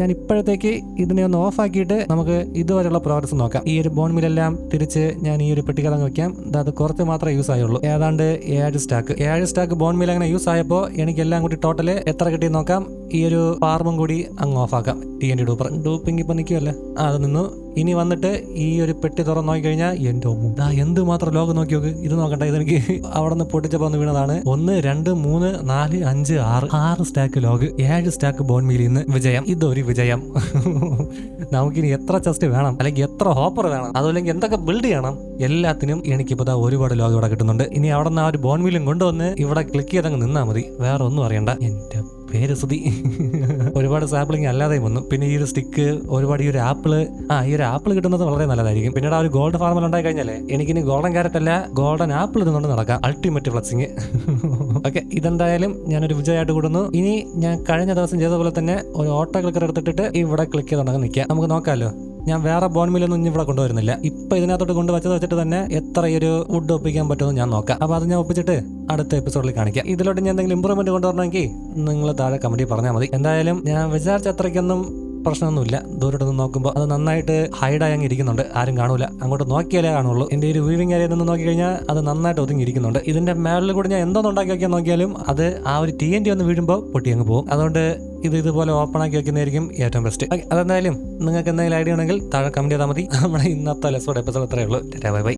ഞാൻ ഇപ്പോഴത്തേക്ക് ഇതിനെ ഒന്ന് ഓഫ് ആക്കിയിട്ട് നമുക്ക് ഇതുവരെയുള്ള പ്രോഗ്രസ് നോക്കാം. ഈ ഒരു ബോൺ മില്ലെല്ലാം തിരിച്ച് ഞാൻ ഈ ഒരു പെട്ടിക്കതങ്ങ് വെക്കാം. അത് കുറച്ച് മാത്രമേ യൂസ് ആയുള്ളൂ. ഏതാണ്ട് ഏഴ് സ്റ്റാക്ക് ഏഴ് സ്റ്റാക്ക് ബോൺ മിൽ അങ്ങനെ യൂസ് ആയപ്പോൾ എനിക്ക് എല്ലാം കൂടി ടോട്ടൽ എത്ര കിട്ടി നോക്കാം. ഈ ഒരു ഫാർമും കൂടി അങ്ങ് ഓഫ് ആക്കാം. T N D duper duping ഇപ്പൊ നിൽക്കുമല്ലേ ആ അത് നിന്നു. ഇനി വന്നിട്ട് ഈ ഒരു പെട്ടി തുറന്ന് നോക്കിക്കഴിഞ്ഞാൽ എന്റെ ഒമ്മു എന്ത് മാത്രം ലോകം നോക്കി നോക്ക്. ഇത് നോക്കണ്ട ഇതെനിക്ക് അവിടെ നിന്ന് പൊട്ടിച്ചപ്പോ ഒന്ന് വീണതാണ്. ഒന്ന് രണ്ട് മൂന്ന് നാല് അഞ്ച് ആറ്. ആറ് സ്റ്റാക്ക് ലോഗ് ഏഴ് സ്റ്റാക്ക് ബോൺ മീലിൽ നിന്ന് വിജയം. ഇതൊരു വിജയം. നമുക്കിനി എത്ര ചെസ്റ്റ് വേണം? അല്ലെങ്കിൽ എത്ര ഹോപ്പർ വേണം? അതുമല്ലെങ്കിൽ എന്തൊക്കെ ബിൽഡ് ചെയ്യണം? എല്ലാത്തിനും എനിക്കിപ്പോ ദാ ഒരുപാട് ലോഗ് ഇവിടെ കിട്ടുന്നുണ്ട്. ഇനി അവിടെ നിന്ന് ആ ഒരു ബോൺ മീലും കൊണ്ടുവന്ന് ഇവിടെ ക്ലിക്ക് ചെയ്തങ്ങ് നിന്നാൽ മതി. വേറെ ഒന്നും അറിയണ്ട. എന്റെ പേര് സുതി ഒരുപാട് സാമ്പിളിങ് അല്ലാതെ വന്നു. പിന്നെ ഈ ഒരു സ്റ്റിക്ക് ഒരുപാട് ഈ ഒരു ആപ്പിൾ ആ ഈ ഒരു ആപ്പിൾ കിട്ടുന്നത് വളരെ നല്ലതായിരിക്കും. പിന്നീട് ആ ഒരു ഗോൾഡ് ഫാർമൽ ഉണ്ടായി കഴിഞ്ഞാലേ എനിക്കിനി ഗോൾഡൻ ക്യാരറ്റ് അല്ല ഗോൾഡൻ ആപ്പിൾ ഇതുകൊണ്ട് നടക്കാം. അൾട്ടിമേറ്റ് ഫ്ലക്സിങ്. ഓക്കെ ഇതെന്തായാലും ഞാനൊരു വിജയമായിട്ട് കൂടുന്നു. ഇനി ഞാൻ കഴിഞ്ഞ ദിവസം ചെയ്ത പോലെ തന്നെ ഒരു ഓട്ടോ ക്ലിക്കർ എടുത്തിട്ട് ഇവിടെ ക്ലിക്ക് ചെയ്തുണ്ടെങ്കിൽ നിൽക്കാം നമുക്ക് നോക്കാമല്ലോ ഞാൻ വേറെ ബോൺ മില്ലൊന്നും ഇനി ഇവിടെ കൊണ്ടുവരുന്നില്ല. ഇപ്പൊ ഇതിനകത്തോട്ട് കൊണ്ടുവച്ചത് വെച്ചിട്ട് തന്നെ എത്ര ഈ ഒരു വുഡ് ഒപ്പിക്കാൻ പറ്റുമെന്ന് ഞാൻ നോക്കാം. അപ്പൊ അത് ഞാൻ ഒപ്പിച്ചിട്ട് അടുത്ത എപ്പിസോഡിൽ കാണിക്കാം. ഇതിലോട്ട് ഞാൻ എന്തെങ്കിലും ഇമ്പ്രൂവ്മെന്റ് കൊണ്ടുവരണമെങ്കിൽ നിങ്ങൾ താഴെ കമന്റിൽ പറഞ്ഞാൽ മതി. എന്തായാലും ഞാൻ വിചാരിച്ച അത്രയ്ക്കൊന്നും പ്രശ്നമൊന്നുമില്ല. നിന്ന് നോക്കുമ്പോൾ അത് നന്നായിട്ട് ഹൈഡായി അങ്ങ് ഇരിക്കുന്നുണ്ട്. ആരും കാണൂല. അങ്ങോട്ട് നോക്കിയാലേ കാണുള്ളൂ. എന്റെ ഒരു വീവിംഗ് ഏരിയ നിന്ന് നോക്കി കഴിഞ്ഞാൽ അത് നന്നായിട്ട് ഒതുങ്ങിയിരിക്കുന്നുണ്ട് ഇതിന്റെ മേളിൽ കൂടി ഞാൻ എന്തോന്ന് ഉണ്ടാക്കി വെക്കാൻ നോക്കിയാലും അത് ആ ഒരു ടി എൻ ടി ഒന്ന് വീഴുമ്പോൾ പൊട്ടി അങ്ങ് പോകും. അതുകൊണ്ട് ഇത് ഇതുപോലെ ഓപ്പൺ ആക്കി വെക്കുന്നതായിരിക്കും ഏറ്റവും ബെസ്റ്റ് അതെന്തായാലും നിങ്ങൾക്ക് എന്തെങ്കിലും ഐഡിയ ഉണ്ടെങ്കിൽ താഴെ കമന്റ് ചെയ്താൽ മതി. നമ്മുടെ ഇന്നത്തെ ലെസോഡ് എപ്പിസോഡ് അത്രയേ ഉള്ളൂ. Bye bye